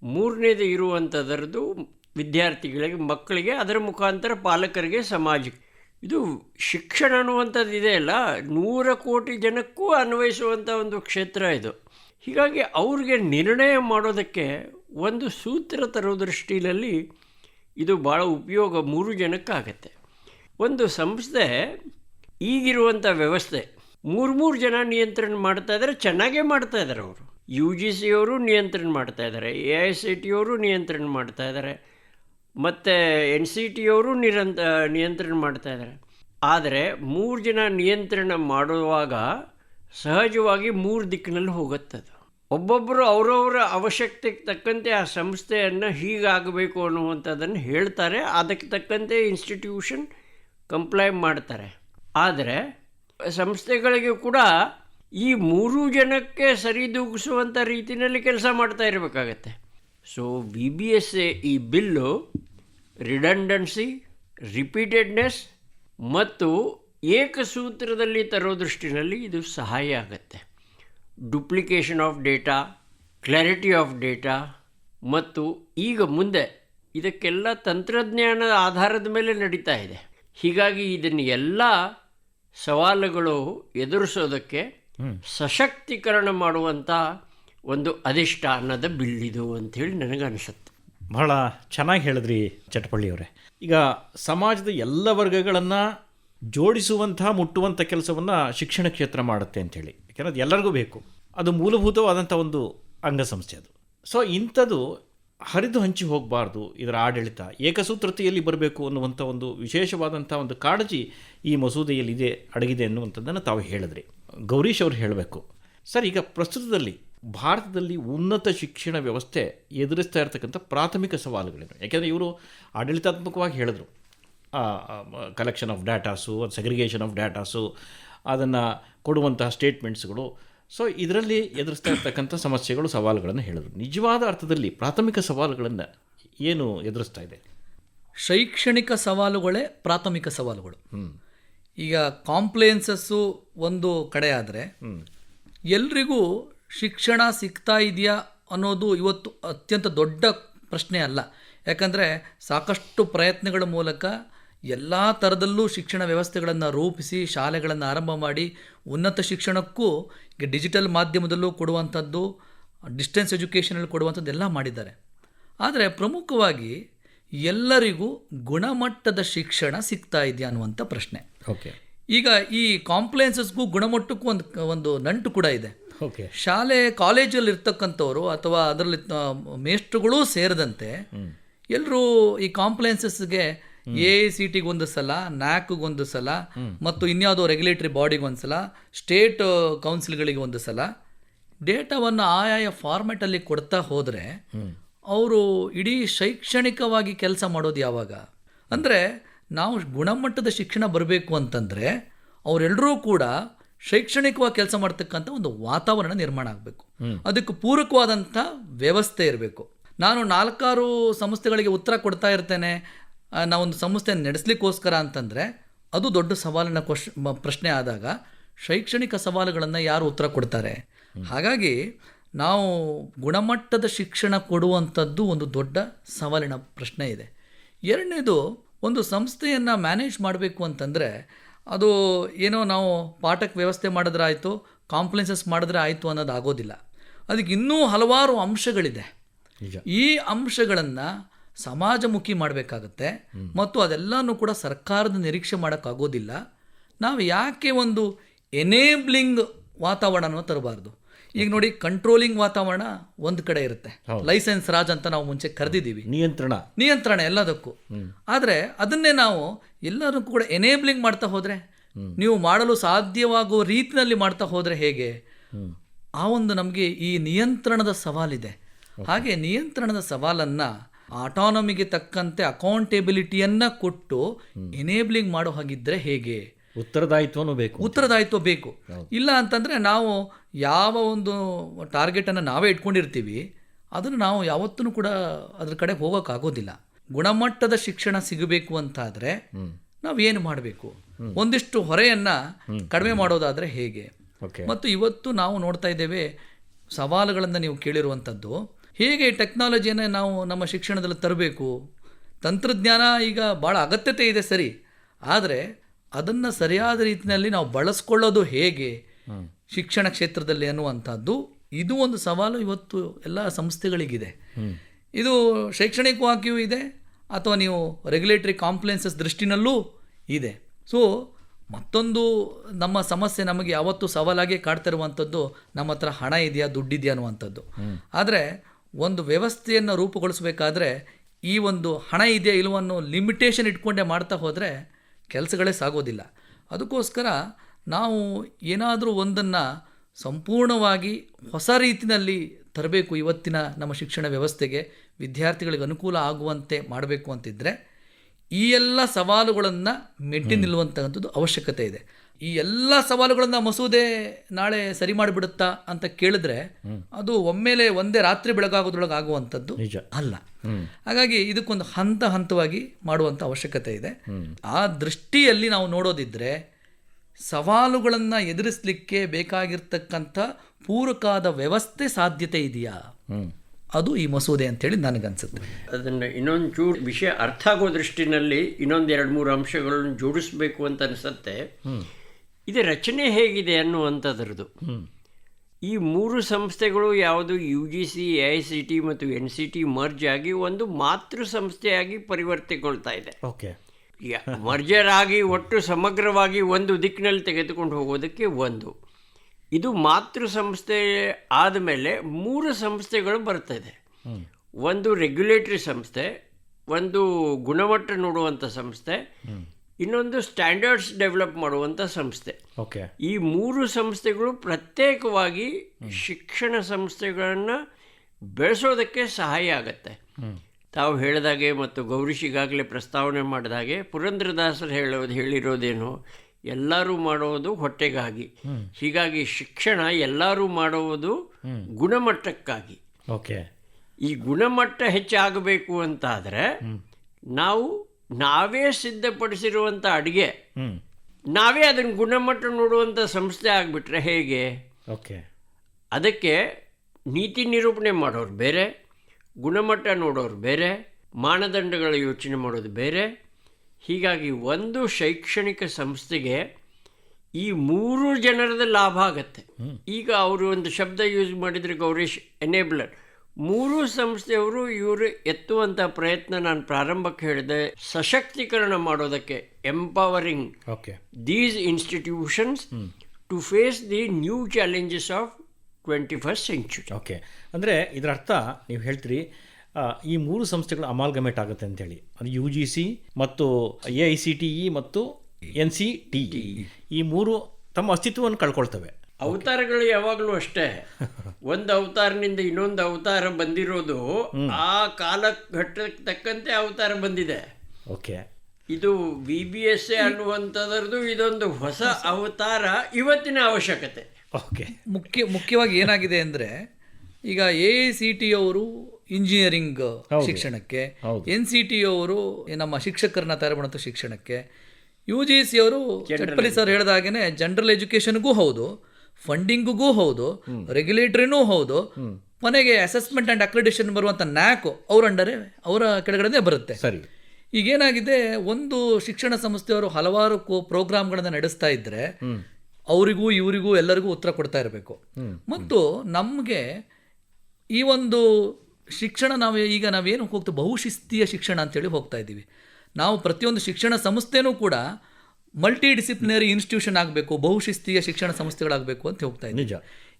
ಮೂರನೇದು ಇರುವಂಥದ್ರದ್ದು ವಿದ್ಯಾರ್ಥಿಗಳಿಗೆ, ಮಕ್ಕಳಿಗೆ, ಅದರ ಮುಖಾಂತರ ಪಾಲಕರಿಗೆ ಸಮಾಜಕ್ಕೆ. ಇದು ಶಿಕ್ಷಣ ಅನ್ನುವಂಥದ್ದು ಇದೆಯಲ್ಲ ನೂರ ಕೋಟಿ ಜನಕ್ಕೂ ಅನ್ವಯಿಸುವಂಥ ಒಂದು ಕ್ಷೇತ್ರ ಇದು. ಹೀಗಾಗಿ ಅವ್ರಿಗೆ ನಿರ್ಣಯ ಮಾಡೋದಕ್ಕೆ ಒಂದು ಸೂತ್ರ ತರೋ ದೃಷ್ಟಿಯಲ್ಲಿ ಇದು ಭಾಳ ಉಪಯೋಗ ಮೂರು ಜನಕ್ಕಾಗತ್ತೆ. ಒಂದು ಸಂಸ್ಥೆ ಈಗಿರುವಂಥ ವ್ಯವಸ್ಥೆ ಮೂರು ಮೂರು ಜನ ನಿಯಂತ್ರಣ ಮಾಡ್ತಾ ಇದ್ದಾರೆ, ಚೆನ್ನಾಗೇ ಮಾಡ್ತಾ ಇದ್ದಾರೆ ಅವರು. ಯು ಜಿ ಸಿ ಅವರು ನಿಯಂತ್ರಣ ಮಾಡ್ತಾ ಇದ್ದಾರೆ, ಎ ಐ ಸಿ ಟಿ ಅವರು ನಿಯಂತ್ರಣ ಮಾಡ್ತಾ ಇದ್ದಾರೆ, ಮತ್ತು ಎನ್ ಸಿ ಟಿ ಅವರು ನಿರಂತ, ನಿಯಂತ್ರಣ ಮಾಡ್ತಾ ಇದ್ದಾರೆ. ಆದರೆ ಮೂರು ಜನ ನಿಯಂತ್ರಣ ಮಾಡುವಾಗ ಸಹಜವಾಗಿ ಮೂರು ದಿಕ್ಕಿನಲ್ಲಿ ಹೋಗುತ್ತದೆ ಒಬ್ಬೊಬ್ಬರು ಅವರವರ ಅವಶ್ಯಕತೆಗೆ ತಕ್ಕಂತೆ ಆ ಸಂಸ್ಥೆಯನ್ನು ಹೀಗಾಗಬೇಕು ಅನ್ನುವಂಥದ್ದನ್ನು ಹೇಳ್ತಾರೆ, ಅದಕ್ಕೆ ತಕ್ಕಂತೆ ಇನ್ಸ್ಟಿಟ್ಯೂಷನ್ ಕಂಪ್ಲೈ ಮಾಡ್ತಾರೆ. ಆದರೆ ಸಂಸ್ಥೆಗಳಿಗೆ ಕೂಡ ಈ ಮೂರು ಜನಕ್ಕೆ ಸರಿದೂಗಿಸುವಂಥ ರೀತಿಯಲ್ಲಿ ಕೆಲಸ ಮಾಡ್ತಾ ಇರಬೇಕಾಗತ್ತೆ. So B B S A ಈ ಬಿಲ್ಲು ರಿಡಂಡನ್ಸಿ ರಿಪೀಟೆಡ್ನೆಸ್ ಮತ್ತು ಏಕಸೂತ್ರದಲ್ಲಿ ತರೋ ದೃಷ್ಟಿನಲ್ಲಿ ಇದು ಸಹಾಯ ಆಗುತ್ತೆ. Duplication of data clarity of data ಮತ್ತು ಈಗ ಮುಂದೆ ಇದಕ್ಕೆಲ್ಲ ತಂತ್ರಜ್ಞಾನದ ಆಧಾರದ ಮೇಲೆ ನಡೀತಾ ಇದೆ. ಹೀಗಾಗಿ ಇದನ್ನು ಎಲ್ಲ ಸವಾಲುಗಳು ಎದುರಿಸೋದಕ್ಕೆ ಸಶಕ್ತೀಕರಣ ಮಾಡುವಂಥ ಒಂದು ಅಧಿಷ್ಠಾನದ ಬಿಲ್ಲಿದು ಅಂಥೇಳಿ ಅನಿಸುತ್ತೆ ಬಹಳ ಚೆನ್ನಾಗಿ ಹೇಳಿದ್ರಿ ಚಟಪಳ್ಳಿಯವರೇ ಈಗ ಸಮಾಜದ ಎಲ್ಲ ವರ್ಗಗಳನ್ನು ಜೋಡಿಸುವಂಥ, ಮುಟ್ಟುವಂಥ ಕೆಲಸವನ್ನು ಶಿಕ್ಷಣ ಕ್ಷೇತ್ರ ಮಾಡುತ್ತೆ ಅಂಥೇಳಿ. ಯಾಕೆಂದ್ರೆ ಅದು ಎಲ್ಲರಿಗೂ ಬೇಕು. ಅದು ಮೂಲಭೂತವಾದಂಥ ಒಂದು ಅಂಗಸಂಸ್ಥೆ ಅದು. ಸೊ ಇಂಥದ್ದು ಹರಿದು ಹಂಚಿ ಹೋಗಬಾರ್ದು ಇದರ ಆಡಳಿತ. ಏಕಸೂತ್ರತೆಯಲ್ಲಿ ಬರಬೇಕು ಅನ್ನುವಂಥ ಒಂದು ವಿಶೇಷವಾದಂಥ ಒಂದು ಕಾಳಜಿ ಈ ಮಸೂದೆಯಲ್ಲಿ ಇದೆ ಅಡಗಿದೆ ಅನ್ನುವಂಥದ್ದನ್ನು ತಾವು ಹೇಳಿದ್ರಿ. ಗೌರೀಶ್ ಅವರು ಹೇಳಬೇಕು. ಸರ್, ಈಗ ಪ್ರಸ್ತುತದಲ್ಲಿ ಭಾರತದಲ್ಲಿ ಉನ್ನತ ಶಿಕ್ಷಣ ವ್ಯವಸ್ಥೆ ಎದುರಿಸ್ತಾ ಇರತಕ್ಕಂಥ ಪ್ರಾಥಮಿಕ ಸವಾಲುಗಳೇನು ಯಾಕೆಂದರೆ ಇವರು ಆಡಳಿತಾತ್ಮಕವಾಗಿ ಹೇಳಿದ್ರು. Collection of datas segregation of datas ಅದನ್ನು ಕೊಡುವಂತಹ ಸ್ಟೇಟ್ಮೆಂಟ್ಸ್ಗಳು ಸೊ ಇದರಲ್ಲಿ ಎದುರಿಸ್ತಾ ಇರ್ತಕ್ಕಂಥ ಸಮಸ್ಯೆಗಳು ಸವಾಲುಗಳನ್ನು ಹೇಳಿದ್ರು. ನಿಜವಾದ ಅರ್ಥದಲ್ಲಿ ಪ್ರಾಥಮಿಕ ಸವಾಲುಗಳನ್ನು ಏನು ಎದುರಿಸ್ತಾ ಇದೆ? ಶೈಕ್ಷಣಿಕ ಸವಾಲುಗಳೇ ಪ್ರಾಥಮಿಕ ಸವಾಲುಗಳು. ಈಗ ಕಾಂಪ್ಲೇನ್ಸಸ್ಸು ಒಂದು ಕಡೆ ಆದರೆ ಎಲ್ರಿಗೂ ಶಿಕ್ಷಣ ಸಿಗ್ತಾ ಇದೆಯಾ ಅನ್ನೋದು ಇವತ್ತು ಅತ್ಯಂತ ದೊಡ್ಡ ಪ್ರಶ್ನೆ ಅಲ್ಲ. ಯಾಕಂದರೆ ಸಾಕಷ್ಟು ಪ್ರಯತ್ನಗಳ ಮೂಲಕ ಎಲ್ಲ ಥರದಲ್ಲೂ ಶಿಕ್ಷಣ ವ್ಯವಸ್ಥೆಗಳನ್ನು ರೂಪಿಸಿ ಶಾಲೆಗಳನ್ನು ಆರಂಭ ಮಾಡಿ ಉನ್ನತ ಶಿಕ್ಷಣಕ್ಕೂ ಈಗ ಡಿಜಿಟಲ್ ಮಾಧ್ಯಮದಲ್ಲೂ ಕೊಡುವಂಥದ್ದು ಡಿಸ್ಟೆನ್ಸ್ ಎಜುಕೇಷನಲ್ಲಿ ಕೊಡುವಂಥದ್ದು ಎಲ್ಲ ಮಾಡಿದ್ದಾರೆ. ಆದರೆ ಪ್ರಮುಖವಾಗಿ ಎಲ್ಲರಿಗೂ ಗುಣಮಟ್ಟದ ಶಿಕ್ಷಣ ಸಿಗ್ತಾ ಇದೆಯಾ ಅನ್ನುವಂಥ ಪ್ರಶ್ನೆ. ಓಕೆ ಈಗ ಈ ಕಾಂಪ್ಲೆನ್ಸಸ್ಗೂ ಗುಣಮಟ್ಟಕ್ಕೂ ಒಂದು ಒಂದು ನಂಟು ಕೂಡ ಇದೆ. ಓಕೆ ಶಾಲೆ ಕಾಲೇಜಲ್ಲಿ ಇರ್ತಕ್ಕಂಥವ್ರು ಅಥವಾ ಅದರಲ್ಲಿ ಮೇಷ್ಟ್ರುಗಳೂ ಸೇರಿದಂತೆ ಎಲ್ಲರೂ ಈ ಕಾಂಪ್ಲೇನ್ಸಸ್ಗೆ ಎ ಐ ಸಿ ಟಿಗೆ ಒಂದು ಸಲ ನ್ಯಾಕ್ಗೆ ಒಂದು ಸಲ ಮತ್ತು ಇನ್ಯಾವುದೋ ರೆಗ್ಯುಲೇಟರಿ ಬಾಡಿಗೆ ಒಂದು ಸಲ ಸ್ಟೇಟ್ ಕೌನ್ಸಿಲ್ಗಳಿಗೆ ಒಂದು ಸಲ ಡೇಟಾವನ್ನು ಆಯಾಯ ಫಾರ್ಮೆಟಲ್ಲಿ ಕೊಡ್ತಾ ಹೋದರೆ ಅವರು ಇಡೀ ಶೈಕ್ಷಣಿಕವಾಗಿ ಕೆಲಸ ಮಾಡೋದು ಯಾವಾಗ? ಅಂದರೆ ನಾವು ಗುಣಮಟ್ಟದ ಶಿಕ್ಷಣ ಬರಬೇಕು ಅಂತಂದರೆ ಅವರೆಲ್ಲರೂ ಕೂಡ ಶೈಕ್ಷಣಿಕವಾಗಿ ಕೆಲಸ ಮಾಡ್ತಕ್ಕಂಥ ಒಂದು ವಾತಾವರಣ ನಿರ್ಮಾಣ ಆಗಬೇಕು. ಅದಕ್ಕೆ ಪೂರಕವಾದಂಥ ವ್ಯವಸ್ಥೆ ಇರಬೇಕು. ನಾನು ನಾಲ್ಕಾರು ಸಂಸ್ಥೆಗಳಿಗೆ ಉತ್ತರ ಕೊಡ್ತಾ ಇರ್ತೇನೆ. ನಾವೊಂದು ಸಂಸ್ಥೆ ನಡೆಸಲಿಕ್ಕೋಸ್ಕರ ಅಂತಂದರೆ ಅದು ದೊಡ್ಡ ಸವಾಲಿನ ಕ್ವಶ್ ಪ್ರಶ್ನೆ ಆದಾಗ ಶೈಕ್ಷಣಿಕ ಸವಾಲುಗಳನ್ನು ಯಾರು ಉತ್ತರ ಕೊಡ್ತಾರೆ? ಹಾಗಾಗಿ ನಾವು ಗುಣಮಟ್ಟದ ಶಿಕ್ಷಣ ಕೊಡುವಂಥದ್ದು ಒಂದು ದೊಡ್ಡ ಸವಾಲಿನ ಪ್ರಶ್ನೆ ಇದೆ. ಎರಡನೇದು ಒಂದು ಸಂಸ್ಥೆಯನ್ನು ಮ್ಯಾನೇಜ್ ಮಾಡಬೇಕು ಅಂತಂದರೆ ಅದು ಏನೋ ನಾವು ಪಾಠಕ್ಕೆ ವ್ಯವಸ್ಥೆ ಮಾಡಿದ್ರೆ ಆಯಿತು ಕಾಂಪ್ಲೆನ್ಸಸ್ ಮಾಡಿದ್ರೆ ಆಯಿತು ಅನ್ನೋದು ಆಗೋದಿಲ್ಲ ಅದಕ್ಕೆ ಇನ್ನೂ ಹಲವಾರು ಅಂಶಗಳಿದೆ. ಈ ಅಂಶಗಳನ್ನು ಸಮಾಜಮುಖಿ ಮಾಡಬೇಕಾಗತ್ತೆ ಮತ್ತು ಅದೆಲ್ಲನೂ ಕೂಡ ಸರ್ಕಾರದ ನಿರೀಕ್ಷೆ ಮಾಡೋಕ್ಕಾಗೋದಿಲ್ಲ. ನಾವು ಯಾಕೆ ಒಂದು ಎನೇಬ್ಲಿಂಗ್ ವಾತಾವರಣವನ್ನು ತರಬಾರ್ದು? ಈಗ ನೋಡಿ ಕಂಟ್ರೋಲಿಂಗ್ ವಾತಾವರಣ ಒಂದು ಕಡೆ ಇರುತ್ತೆ. ಲೈಸೆನ್ಸ್ ರಾಜ್ ಅಂತ ನಾವು ಮುಂಚೆ ಕರೆದಿದ್ದೀವಿ. ನಿಯಂತ್ರಣ. ನಿಯಂತ್ರಣ ಎಲ್ಲದಕ್ಕೂ. ಆದರೆ ಅದನ್ನೇ ನಾವು ಎಲ್ಲರೂ ಕೂಡ ಎನೇಬ್ಲಿಂಗ್ ಮಾಡ್ತಾ ಹೋದರೆ ನೀವು ಮಾಡಲು ಸಾಧ್ಯವಾಗುವ ರೀತಿಯಲ್ಲಿ ಮಾಡ್ತಾ ಹೋದರೆ ಹೇಗೆ? ಆ ಒಂದು ನಮಗೆ ಈ ನಿಯಂತ್ರಣದ ಸವಾಲಿದೆ. ಹಾಗೆ ನಿಯಂತ್ರಣದ ಸವಾಲನ್ನು ಆಟಾನಮಿಗೆ ತಕ್ಕಂತೆ ಅಕೌಂಟೆಬಿಲಿಟಿಯನ್ನ ಕೊಟ್ಟು ಎನೇಬ್ಲಿಂಗ್ ಮಾಡೋ ಹಾಗಿದ್ರೆ ಹೇಗೆ? ಉತ್ತರದಾಯಿತ್ವನೂ ಬೇಕು ಉತ್ತರದಾಯಿತ್ವ ಬೇಕು. ಇಲ್ಲ ಅಂತಂದ್ರೆ ನಾವು ಯಾವ ಒಂದು ಟಾರ್ಗೆಟನ್ನು ನಾವೇ ಇಟ್ಕೊಂಡಿರ್ತೀವಿ ಅದನ್ನು ನಾವು ಯಾವತ್ತೂ ಕೂಡ ಅದ್ರ ಕಡೆ ಹೋಗೋಕ್ಕಾಗೋದಿಲ್ಲ. ಗುಣಮಟ್ಟದ ಶಿಕ್ಷಣ ಸಿಗಬೇಕು ಅಂತಾದರೆ ನಾವು ಏನು ಮಾಡಬೇಕು? ಒಂದಿಷ್ಟು ಹೊರೆಯನ್ನು ಕಡಿಮೆ ಮಾಡೋದಾದರೆ ಹೇಗೆ? ಮತ್ತು ಇವತ್ತು ನಾವು ನೋಡ್ತಾ ಇದ್ದೇವೆ ಸವಾಲುಗಳನ್ನು ನೀವು ಕೇಳಿರುವಂಥದ್ದು ಹೇಗೆ ಟೆಕ್ನಾಲಜಿಯನ್ನು ನಾವು ನಮ್ಮ ಶಿಕ್ಷಣದಲ್ಲಿ ತರಬೇಕು? ತಂತ್ರಜ್ಞಾನ ಈಗ ಭಾಳ ಅಗತ್ಯತೆ ಇದೆ ಸರಿ. ಆದರೆ ಅದನ್ನು ಸರಿಯಾದ ರೀತಿಯಲ್ಲಿ ನಾವು ಬಳಸ್ಕೊಳ್ಳೋದು ಹೇಗೆ? ಶಿಕ್ಷಣ ಕ್ಷೇತ್ರದಲ್ಲಿ ಅನ್ನುವಂಥದ್ದು ಇದು ಒಂದು ಸವಾಲು ಇವತ್ತು ಎಲ್ಲ ಸಂಸ್ಥೆಗಳಿಗಿದೆ. ಇದು ಶೈಕ್ಷಣಿಕವಾಗಿಯೂ ಇದೆ ಅಥವಾ ನೀವು ರೆಗ್ಯುಲೇಟರಿ ಕಾಂಪ್ಲೆನ್ಸಸ್ ದೃಷ್ಟಿನಲ್ಲೂ ಇದೆ. ಸೊ ಮತ್ತೊಂದು ನಮ್ಮ ಸಮಸ್ಯೆ ನಮಗೆ ಯಾವತ್ತೂ ಸವಾಲಾಗಿ ಕಾಡ್ತಿರುವಂಥದ್ದು ನಮ್ಮ ಹತ್ರ ಹಣ ಇದೆಯಾ ದುಡ್ಡಿದೆಯಾ ಅನ್ನುವಂಥದ್ದು. ಆದರೆ ಒಂದು ವ್ಯವಸ್ಥೆಯನ್ನು ರೂಪುಗೊಳಿಸಬೇಕಾದ್ರೆ ಈ ಒಂದು ಹಣ ಇದೆಯಾ ಇಲ್ಲವನ್ನು ಲಿಮಿಟೇಷನ್ ಇಟ್ಕೊಂಡೇ ಮಾಡ್ತಾ ಹೋದರೆ ಕೆಲಸಗಳೇ ಸಾಗೋದಿಲ್ಲ. ಅದಕ್ಕೋಸ್ಕರ ನಾವು ಏನಾದರೂ ಒಂದನ್ನು ಸಂಪೂರ್ಣವಾಗಿ ಹೊಸ ರೀತಿಯಲ್ಲಿ ತರಬೇಕು ಇವತ್ತಿನ ನಮ್ಮ ಶಿಕ್ಷಣ ವ್ಯವಸ್ಥೆಗೆ ವಿದ್ಯಾರ್ಥಿಗಳಿಗೆ ಅನುಕೂಲ ಆಗುವಂತೆ ಮಾಡಬೇಕು ಅಂತಿದ್ದರೆ ಈ ಎಲ್ಲ ಸವಾಲುಗಳನ್ನು ಮೆಟ್ಟಿ ನಿಲ್ಲುವಂಥದ್ದು ಅವಶ್ಯಕತೆ ಇದೆ. ಈ ಎಲ್ಲ ಸವಾಲುಗಳನ್ನ ಮಸೂದೆ ನಾಳೆ ಸರಿ ಮಾಡಿಬಿಡುತ್ತಾ ಅಂತ ಕೇಳಿದ್ರೆ ಅದು ಒಮ್ಮೆಲೆ ಒಂದೇ ರಾತ್ರಿ ಬೆಳಗಾಗೋದ್ರೊಳಗೆ ಆಗುವಂಥದ್ದು ನಿಜ. ಅಲ್ಲ. ಹಾಗಾಗಿ ಇದಕ್ಕೊಂದು ಹಂತ ಹಂತವಾಗಿ ಮಾಡುವಂಥ ಅವಶ್ಯಕತೆ ಇದೆ. ಆ ದೃಷ್ಟಿಯಲ್ಲಿ ನಾವು ನೋಡೋದಿದ್ರೆ ಸವಾಲುಗಳನ್ನು ಎದುರಿಸಲಿಕ್ಕೆ ಬೇಕಾಗಿರ್ತಕ್ಕಂಥ ಪೂರಕಾದ ವ್ಯವಸ್ಥೆ ಸಾಧ್ಯತೆ ಇದೆಯಾ? ಅದು ಈ ಮಸೂದೆ ಅಂತೇಳಿ ನನಗನ್ಸುತ್ತೆ. ಅದನ್ನು ಇನ್ನೊಂದು ಚೂ ವಿಷಯ ಅರ್ಥ ಆಗೋ ದೃಷ್ಟಿನಲ್ಲಿ ಇನ್ನೊಂದು ಎರಡು ಮೂರು ಅಂಶಗಳನ್ನು ಜೋಡಿಸ್ಬೇಕು ಅಂತ ಅನಿಸುತ್ತೆ. ಇದು ರಚನೆ ಹೇಗಿದೆ ಅನ್ನುವಂಥದ್ರದ್ದು. ಈ ಮೂರು ಸಂಸ್ಥೆಗಳು ಯಾವುದು U G C A I C T ಮತ್ತು ಎನ್ ಸಿ ಟಿ ಮರ್ಜ್ ಆಗಿ ಒಂದು ಮಾತೃ ಸಂಸ್ಥೆಯಾಗಿ ಪರಿವರ್ತಿಕೊಳ್ತಾ ಇದೆ. ಓಕೆ. ಮರ್ಜರ್ ಆಗಿ ಒಟ್ಟು ಸಮಗ್ರವಾಗಿ ಒಂದು ದಿಕ್ಕಿನಲ್ಲಿ ತೆಗೆದುಕೊಂಡು ಹೋಗೋದಕ್ಕೆ ಒಂದು. ಇದು ಮಾತೃ ಸಂಸ್ಥೆ ಆದಮೇಲೆ ಮೂರು ಸಂಸ್ಥೆಗಳು ಬರ್ತದೆ ಒಂದು ರೆಗ್ಯುಲೇಟರಿ ಸಂಸ್ಥೆ ಒಂದು ಗುಣಮಟ್ಟ ನೋಡುವಂಥ ಸಂಸ್ಥೆ ಇನ್ನೊಂದು ಸ್ಟ್ಯಾಂಡರ್ಡ್ಸ್ ಡೆವಲಪ್ ಮಾಡುವಂಥ ಸಂಸ್ಥೆ. ಓಕೆ ಈ ಮೂರು ಸಂಸ್ಥೆಗಳು ಪ್ರತ್ಯೇಕವಾಗಿ ಶಿಕ್ಷಣ ಸಂಸ್ಥೆಗಳನ್ನು ಬೆಳೆಸೋದಕ್ಕೆ ಸಹಾಯ ಆಗುತ್ತೆ. ತಾವು ಹೇಳಿದಾಗೆ ಮತ್ತು ಗೌರೀಶ್ ಈಗಾಗಲೇ ಪ್ರಸ್ತಾವನೆ ಮಾಡಿದಾಗೆ ಪುರಂದ್ರದಾಸರು ಹೇಳೋದು ಹೇಳಿರೋದೇನು ಎಲ್ಲರೂ ಮಾಡೋದು ಹೊಟ್ಟೆಗಾಗಿ. ಹೀಗಾಗಿ ಶಿಕ್ಷಣ ಎಲ್ಲರೂ ಮಾಡುವುದು ಗುಣಮಟ್ಟಕ್ಕಾಗಿ. ಓಕೆ ಈ ಗುಣಮಟ್ಟ ಹೆಚ್ಚಾಗಬೇಕು ಅಂತಾದರೆ ನಾವು ನಾವೇ ಸಿದ್ಧಪಡಿಸಿರುವಂಥ ಅಡುಗೆ. ನಾವೇ ಅದನ್ನು ಗುಣಮಟ್ಟ ನೋಡುವಂಥ ಸಂಸ್ಥೆ ಆಗಿಬಿಟ್ರೆ ಹೇಗೆ? ಓಕೆ. ಅದಕ್ಕೆ ನೀತಿ ನಿರೂಪಣೆ ಮಾಡೋರು ಬೇರೆ ಗುಣಮಟ್ಟ ನೋಡೋರು ಬೇರೆ ಮಾನದಂಡಗಳ ಯೋಚನೆ ಮಾಡೋದು ಬೇರೆ. ಹೀಗಾಗಿ ಒಂದು ಶೈಕ್ಷಣಿಕ ಸಂಸ್ಥೆಗೆ ಈ ಮೂರು ಜನರದ ಲಾಭ ಆಗತ್ತೆ. ಈಗ ಅವರು ಒಂದು ಶಬ್ದ ಯೂಸ್ ಮಾಡಿದರೆ ಗೌರೀಶ್ ಎನೇಬ್ಲರ್ ಮೂರು ಸಂಸ್ಥೆಯವರು ಇವರು ಎತ್ತುವಂಥ ಪ್ರಯತ್ನ ನಾನು ಪ್ರಾರಂಭಕ್ಕೆ ಹೇಳಿದೆ. ಸಶಕ್ತೀಕರಣ ಮಾಡೋದಕ್ಕೆ empowering okay these institutions to face the new challenges of 21st century. Okay ಅಂದರೆ ಇದರ ಅರ್ಥ ನೀವು ಹೇಳ್ತೀರಿ ಈ ಮೂರು ಸಂಸ್ಥೆಗಳು ಅಮಾಲ್ಗಮೇಟ್ ಆಗುತ್ತೆ ಅಂತೇಳಿ ಅದು ಯು ಜಿ ಸಿ ಮತ್ತು A I C T E ಮತ್ತು ಎನ್ ಸಿ ಟಿ ಈ ಮೂರು ತಮ್ಮ ಅಸ್ತಿತ್ವವನ್ನು ಕಳ್ಕೊಳ್ತವೆ. ಅವತಾರಗಳು ಯಾವಾಗಲೂ ಅಷ್ಟೇ. ಒಂದು ಅವತಾರನಿಂದ ಇನ್ನೊಂದು ಅವತಾರ ಬಂದಿರೋದು ಆ ಕಾಲಘಟ್ಟಕ್ಕೆ ತಕ್ಕಂತೆ ಅವತಾರ ಬಂದಿದೆ. ಓಕೆ. ಇದು ವಿ ಬಿ ಎಸ್ ಎ ಅನ್ನುವಂಥದ್ರದ್ದು ಇದೊಂದು ಹೊಸ ಅವತಾರ ಇವತ್ತಿನ ಅವಶ್ಯಕತೆ. ಓಕೆ. ಮುಖ್ಯ ಮುಖ್ಯವಾಗಿ ಏನಾಗಿದೆ ಅಂದರೆ ಈಗ ಎ ಸಿ ಟಿ ಅವರು ಇಂಜಿನಿಯರಿಂಗ್ ಶಿಕ್ಷಣಕ್ಕೆ ಎನ್ ಸಿ ಟಿ ಅವರು ನಮ್ಮ ಶಿಕ್ಷಕರನ್ನ ತಯಾರು ಮಾಡುವಂಥ ಶಿಕ್ಷಣಕ್ಕೆ ಯು ಜಿ ಸಿ ಅವರು ಚಟ್ಪಲ್ಲಿ ಸರ್ ಹೇಳಿದ ಹಾಗೇನೆ ಜನರಲ್ ಎಜುಕೇಷನ್ಗೂ ಹೌದು. ಫಂಡಿಂಗಿಗೂ ಹೌದು ರೆಗ್ಯುಲೇಟರಿನೂ ಹೌದು ಕೊನೆಗೆ ಅಸೆಸ್ಮೆಂಟ್ ಅಂಡ್ ಅಕ್ರೆಡಿಷನ್ ಬರುವಂಥ ನ್ಯಾಕ್ ಅವ್ರ ಅಂಡರೆ ಅವರ ಕೆಳಗಡೆ ಬರುತ್ತೆ. ಸರಿ. ಈಗೇನಾಗಿದೆ ಒಂದು ಶಿಕ್ಷಣ ಸಂಸ್ಥೆಯವರು ಹಲವಾರು ಪ್ರೋಗ್ರಾಮ್ಗಳನ್ನು ನಡೆಸ್ತಾ ಇದ್ದರೆ ಅವರಿಗೂ ಇವರಿಗೂ ಎಲ್ಲರಿಗೂ ಉತ್ತರ ಕೊಡ್ತಾ ಇರಬೇಕು. ಮತ್ತು ನಮಗೆ ಈ ಒಂದು ಶಿಕ್ಷಣ ನಾವು ಈಗ ನಾವೇನು ಹೋಗ್ತೀವಿ ಬಹುಶಿಸ್ತೀಯ ಶಿಕ್ಷಣ ಅಂತೇಳಿ ಹೋಗ್ತಾ ಇದ್ದೀವಿ. ನಾವು ಪ್ರತಿಯೊಂದು ಶಿಕ್ಷಣ ಸಂಸ್ಥೆನೂ ಕೂಡ ಮಲ್ಟಿ ಡಿಸಿಪ್ಲಿನರಿ ಇನ್ಸ್ಟಿಟ್ಯೂಷನ್ ಆಗಬೇಕು ಬಹುಶಿಸ್ತೀಯ ಶಿಕ್ಷಣ ಸಂಸ್ಥೆಗಳಾಗಬೇಕು ಅಂತ ಹೋಗ್ತಾ ಇದ್ದೀವಿ ನಿಜ.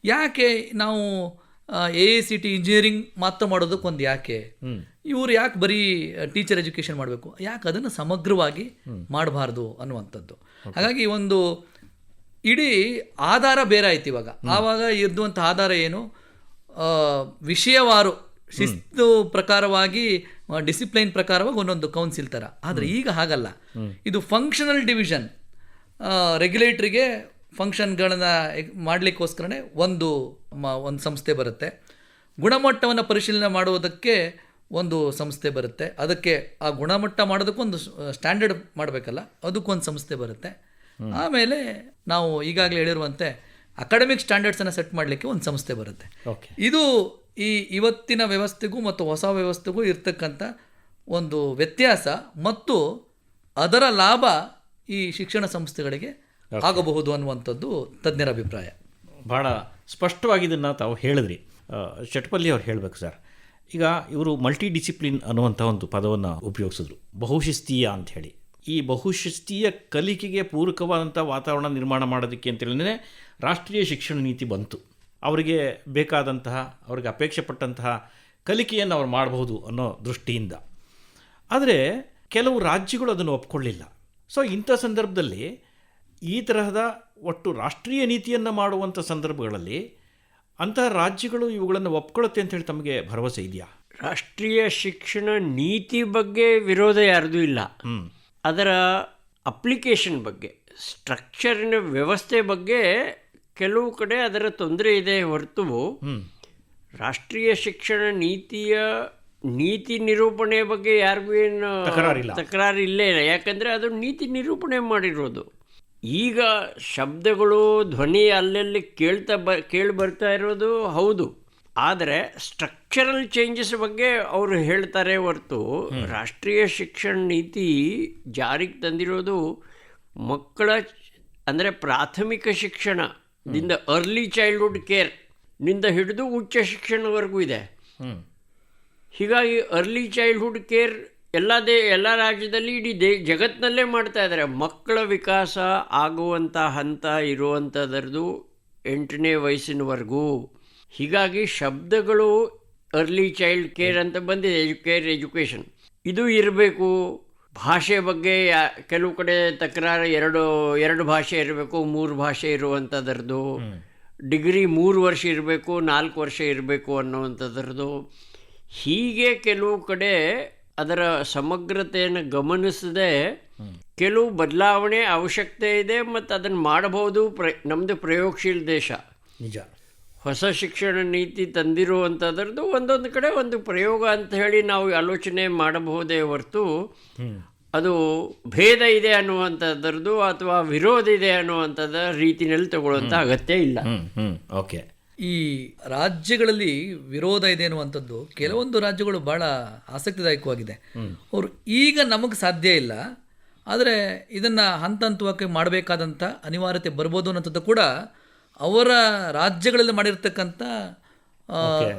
ಯಾಕೆ ನಾವು A A C T engineering ಮಾತ್ರ ಮಾಡೋದಕ್ಕೊಂದು ಯಾಕೆ? ಇವರು ಯಾಕೆ ಬರೀ ಟೀಚರ್ ಎಜುಕೇಷನ್ ಮಾಡಬೇಕು? ಯಾಕೆ ಅದನ್ನು ಸಮಗ್ರವಾಗಿ ಮಾಡಬಾರ್ದು ಅನ್ನುವಂಥದ್ದು. ಹಾಗಾಗಿ ಒಂದು ಇಡೀ ಆಧಾರ ಬೇರೆ ಆಯ್ತು ಇವಾಗ. ಆವಾಗ ಇದ್ದುವಂಥ ಆಧಾರ ಏನು? ವಿಷಯವಾರು ಶಿಸ್ತು ಪ್ರಕಾರವಾಗಿ ಡಿಸಿಪ್ಲೈನ್ ಪ್ರಕಾರವಾಗಿ ಒಂದೊಂದು ಕೌನ್ಸಿಲ್ ಥರ ಆದರೆ ಈಗ ಹಾಗಲ್ಲ. ಇದು ಫಂಕ್ಷನಲ್ ಡಿವಿಷನ್ ರೆಗ್ಯುಲೇಟ್ರಿಗೆ ಫಂಕ್ಷನ್ಗಳನ್ನು ಮಾಡಲಿಕ್ಕೋಸ್ಕರನೇ ಒಂದು ಮ ಒಂದು ಸಂಸ್ಥೆ ಬರುತ್ತೆ. ಗುಣಮಟ್ಟವನ್ನು ಪರಿಶೀಲನೆ ಮಾಡುವುದಕ್ಕೆ ಒಂದು ಸಂಸ್ಥೆ ಬರುತ್ತೆ. ಅದಕ್ಕೆ ಆ ಗುಣಮಟ್ಟ ಮಾಡೋದಕ್ಕೊಂದು ಸ್ಟ್ಯಾಂಡರ್ಡ್ ಮಾಡಬೇಕಲ್ಲ ಅದಕ್ಕೊಂದು ಸಂಸ್ಥೆ ಬರುತ್ತೆ. ಆಮೇಲೆ ನಾವು ಈಗಾಗಲೇ ಹೇಳಿರುವಂತೆ ಅಕಾಡೆಮಿಕ್ ಸ್ಟ್ಯಾಂಡರ್ಡ್ಸನ್ನು ಸೆಟ್ ಮಾಡಲಿಕ್ಕೆ ಒಂದು ಸಂಸ್ಥೆ ಬರುತ್ತೆ. ಇದು ಈ ಇವತ್ತಿನ ವ್ಯವಸ್ಥೆಗೂ ಮತ್ತು ಹೊಸ ವ್ಯವಸ್ಥೆಗೂ ಇರ್ತಕ್ಕಂಥ ಒಂದು ವ್ಯತ್ಯಾಸ ಮತ್ತು ಅದರ ಲಾಭ ಈ ಶಿಕ್ಷಣ ಸಂಸ್ಥೆಗಳಿಗೆ ಆಗಬಹುದು ಅನ್ನುವಂಥದ್ದು ತಜ್ಞರ ಅಭಿಪ್ರಾಯ. ಭಾಳ ಸ್ಪಷ್ಟವಾಗಿ ಇದನ್ನು ತಾವು ಹೇಳಿದ್ರಿ. ಚಟ್ಪಲ್ಲಿ ಅವ್ರು ಹೇಳಬೇಕು ಸರ್. ಈಗ ಇವರು ಮಲ್ಟಿ ಡಿಸಿಪ್ಲಿನ್ ಅನ್ನುವಂಥ ಒಂದು ಪದವನ್ನು ಉಪಯೋಗಿಸಿದ್ರು. ಬಹುಶಿಸ್ತೀಯ ಅಂತ ಹೇಳಿ. ಈ ಬಹುಶಿಸ್ತೀಯ ಕಲಿಕೆಗೆ ಪೂರಕವಾದಂಥ ವಾತಾವರಣ ನಿರ್ಮಾಣ ಮಾಡೋದಕ್ಕೆ ಅಂತೇಳಿದ್ರೆ ರಾಷ್ಟ್ರೀಯ ಶಿಕ್ಷಣ ನೀತಿ ಬಂತು. ಅವರಿಗೆ ಬೇಕಾದಂತಹ ಅವ್ರಿಗೆ ಅಪೇಕ್ಷೆ ಪಟ್ಟಂತಹ ಕಲಿಕೆಯನ್ನು ಅವ್ರು ಮಾಡಬಹುದು ಅನ್ನೋ ದೃಷ್ಟಿಯಿಂದ. ಆದರೆ ಕೆಲವು ರಾಜ್ಯಗಳು ಅದನ್ನು ಒಪ್ಕೊಳ್ಳಿಲ್ಲ. ಸೊ ಇಂಥ ಸಂದರ್ಭದಲ್ಲಿ ಈ ತರಹದ ಒಟ್ಟು ರಾಷ್ಟ್ರೀಯ ನೀತಿಯನ್ನು ಮಾಡುವಂಥ ಸಂದರ್ಭಗಳಲ್ಲಿ ಅಂತಹ ರಾಜ್ಯಗಳು ಇವುಗಳನ್ನು ಒಪ್ಕೊಳ್ಳುತ್ತೆ ಅಂತ ಹೇಳಿ ತಮಗೆ ಭರವಸೆ ಇದೆಯಾ? ರಾಷ್ಟ್ರೀಯ ಶಿಕ್ಷಣ ನೀತಿ ಬಗ್ಗೆ ವಿರೋಧ ಯಾರ್ದೂ ಇಲ್ಲ. ಅದರ ಅಪ್ಲಿಕೇಶನ್ ಬಗ್ಗೆ ಸ್ಟ್ರಕ್ಚರಿನ ವ್ಯವಸ್ಥೆ ಬಗ್ಗೆ ಕೆಲವು ಕಡೆ ಅದರ ತೊಂದರೆ ಇದೆ ಹೊರತು ರಾಷ್ಟ್ರೀಯ ಶಿಕ್ಷಣ ನೀತಿಯ ನೀತಿ ನಿರೂಪಣೆ ಬಗ್ಗೆ ಯಾರಿಗೂ ಏನು ತಕರಾರಿಲ್ಲ. ತಕರಾರು ಇಲ್ಲೇ. ಇಲ್ಲ ಯಾಕಂದರೆ ಅದು ನೀತಿ ನಿರೂಪಣೆ ಮಾಡಿರೋದು. ಈಗ ಶಬ್ದಗಳು ಧ್ವನಿ ಅಲ್ಲಲ್ಲಿ ಕೇಳ್ತಾ ಬ ಕೇಳಿ ಬರ್ತಾ ಇರೋದು ಹೌದು. ಆದರೆ ಸ್ಟ್ರಕ್ಚರಲ್ ಚೇಂಜಸ್ ಬಗ್ಗೆ ಅವರು ಹೇಳ್ತಾರೆ ಹೊರತು ರಾಷ್ಟ್ರೀಯ ಶಿಕ್ಷಣ ನೀತಿ ಜಾರಿಗೆ ತಂದಿರೋದು ಮಕ್ಕಳ ಅಂದರೆ ಪ್ರಾಥಮಿಕ ಶಿಕ್ಷಣದಿಂದ ಅರ್ಲಿ ಚೈಲ್ಡ್ಹುಡ್ ಕೇರ್ನಿಂದ ಹಿಡಿದು ಉಚ್ಚ ಶಿಕ್ಷಣವರೆಗೂ ಇದೆ. ಹೀಗಾಗಿ ಅರ್ಲಿ ಚೈಲ್ಡ್ಹುಡ್ ಕೇರ್ ಎಲ್ಲ ದೇ ಎಲ್ಲ ರಾಜ್ಯದಲ್ಲಿ ಇಡೀ ದೇ ಜಗತ್ತಿನಲ್ಲೇ ಮಾಡ್ತಾ ಇದ್ದಾರೆ ಮಕ್ಕಳ ವಿಕಾಸ ಆಗುವಂಥ ಹಂತ ಇರುವಂಥದ್ರದ್ದು ಎಂಟನೇ ವಯಸ್ಸಿನವರೆಗೂ. ಹೀಗಾಗಿ ಶಬ್ದಗಳು ಅರ್ಲಿ ಚೈಲ್ಡ್ ಕೇರ್ ಅಂತ ಬಂದಿದೆ. ಕೇರ್ ಎಜುಕೇಷನ್ ಇದು ಇರಬೇಕು. ಭಾಷೆ ಬಗ್ಗೆ ಕೆಲವು ಕಡೆ ತಕರಾರು ಎರಡು ಎರಡು ಭಾಷೆ ಇರಬೇಕು ಮೂರು ಭಾಷೆ ಇರುವಂಥದ್ರದ್ದು ಡಿಗ್ರಿ ಮೂರು ವರ್ಷ ಇರಬೇಕು ನಾಲ್ಕು ವರ್ಷ ಇರಬೇಕು ಅನ್ನುವಂಥದ್ರದ್ದು ಹೀಗೆ ಕೆಲವು ಕಡೆ ಅದರ ಸಮಗ್ರತೆಯನ್ನು ಗಮನಿಸದೆ ಕೆಲವು ಬದಲಾವಣೆ ಅವಶ್ಯಕತೆ ಇದೆ ಮತ್ತು ಅದನ್ನು ಮಾಡಬಹುದು ಪ್ರ ನಮ್ಮದು ಪ್ರಯೋಗಶೀಲ ದೇಶ. ನಿಜ. ಹೊಸ ಶಿಕ್ಷಣ ನೀತಿ ತಂದಿರುವಂಥದ್ರದ್ದು ಒಂದೊಂದು ಕಡೆ ಒಂದು ಪ್ರಯೋಗ ಅಂತ ಹೇಳಿ ನಾವು ಆಲೋಚನೆ ಮಾಡಬಹುದೇ ಹೊರತು ಅದು ಭೇದ ಇದೆ ಅನ್ನುವಂಥದ್ರದ್ದು ಅಥವಾ ವಿರೋಧ ಇದೆ ಅನ್ನುವಂಥದ್ದ ರೀತಿಯಲ್ಲಿ ತಗೊಳ್ಳುವಂಥ ಅಗತ್ಯ ಇಲ್ಲ. ಓಕೆ. ಈ ರಾಜ್ಯಗಳಲ್ಲಿ ವಿರೋಧ ಇದೆ ಅನ್ನುವಂಥದ್ದು ಕೆಲವೊಂದು ರಾಜ್ಯಗಳು ಬಹಳ ಆಸಕ್ತಿದಾಯಕವಾಗಿದೆ. ಅವರು ಈಗ ನಮಗೆ ಸಾಧ್ಯ ಇಲ್ಲ ಆದರೆ ಇದನ್ನು ಹಂತ ಹಂತವಾಗಿ ಮಾಡಬೇಕಾದಂಥ ಅನಿವಾರ್ಯತೆ ಬರ್ಬೋದು ಅನ್ನೋಂಥದ್ದು ಕೂಡ ಅವರ ರಾಜ್ಯಗಳಲ್ಲಿ ಮಾಡಿರ್ತಕ್ಕಂಥ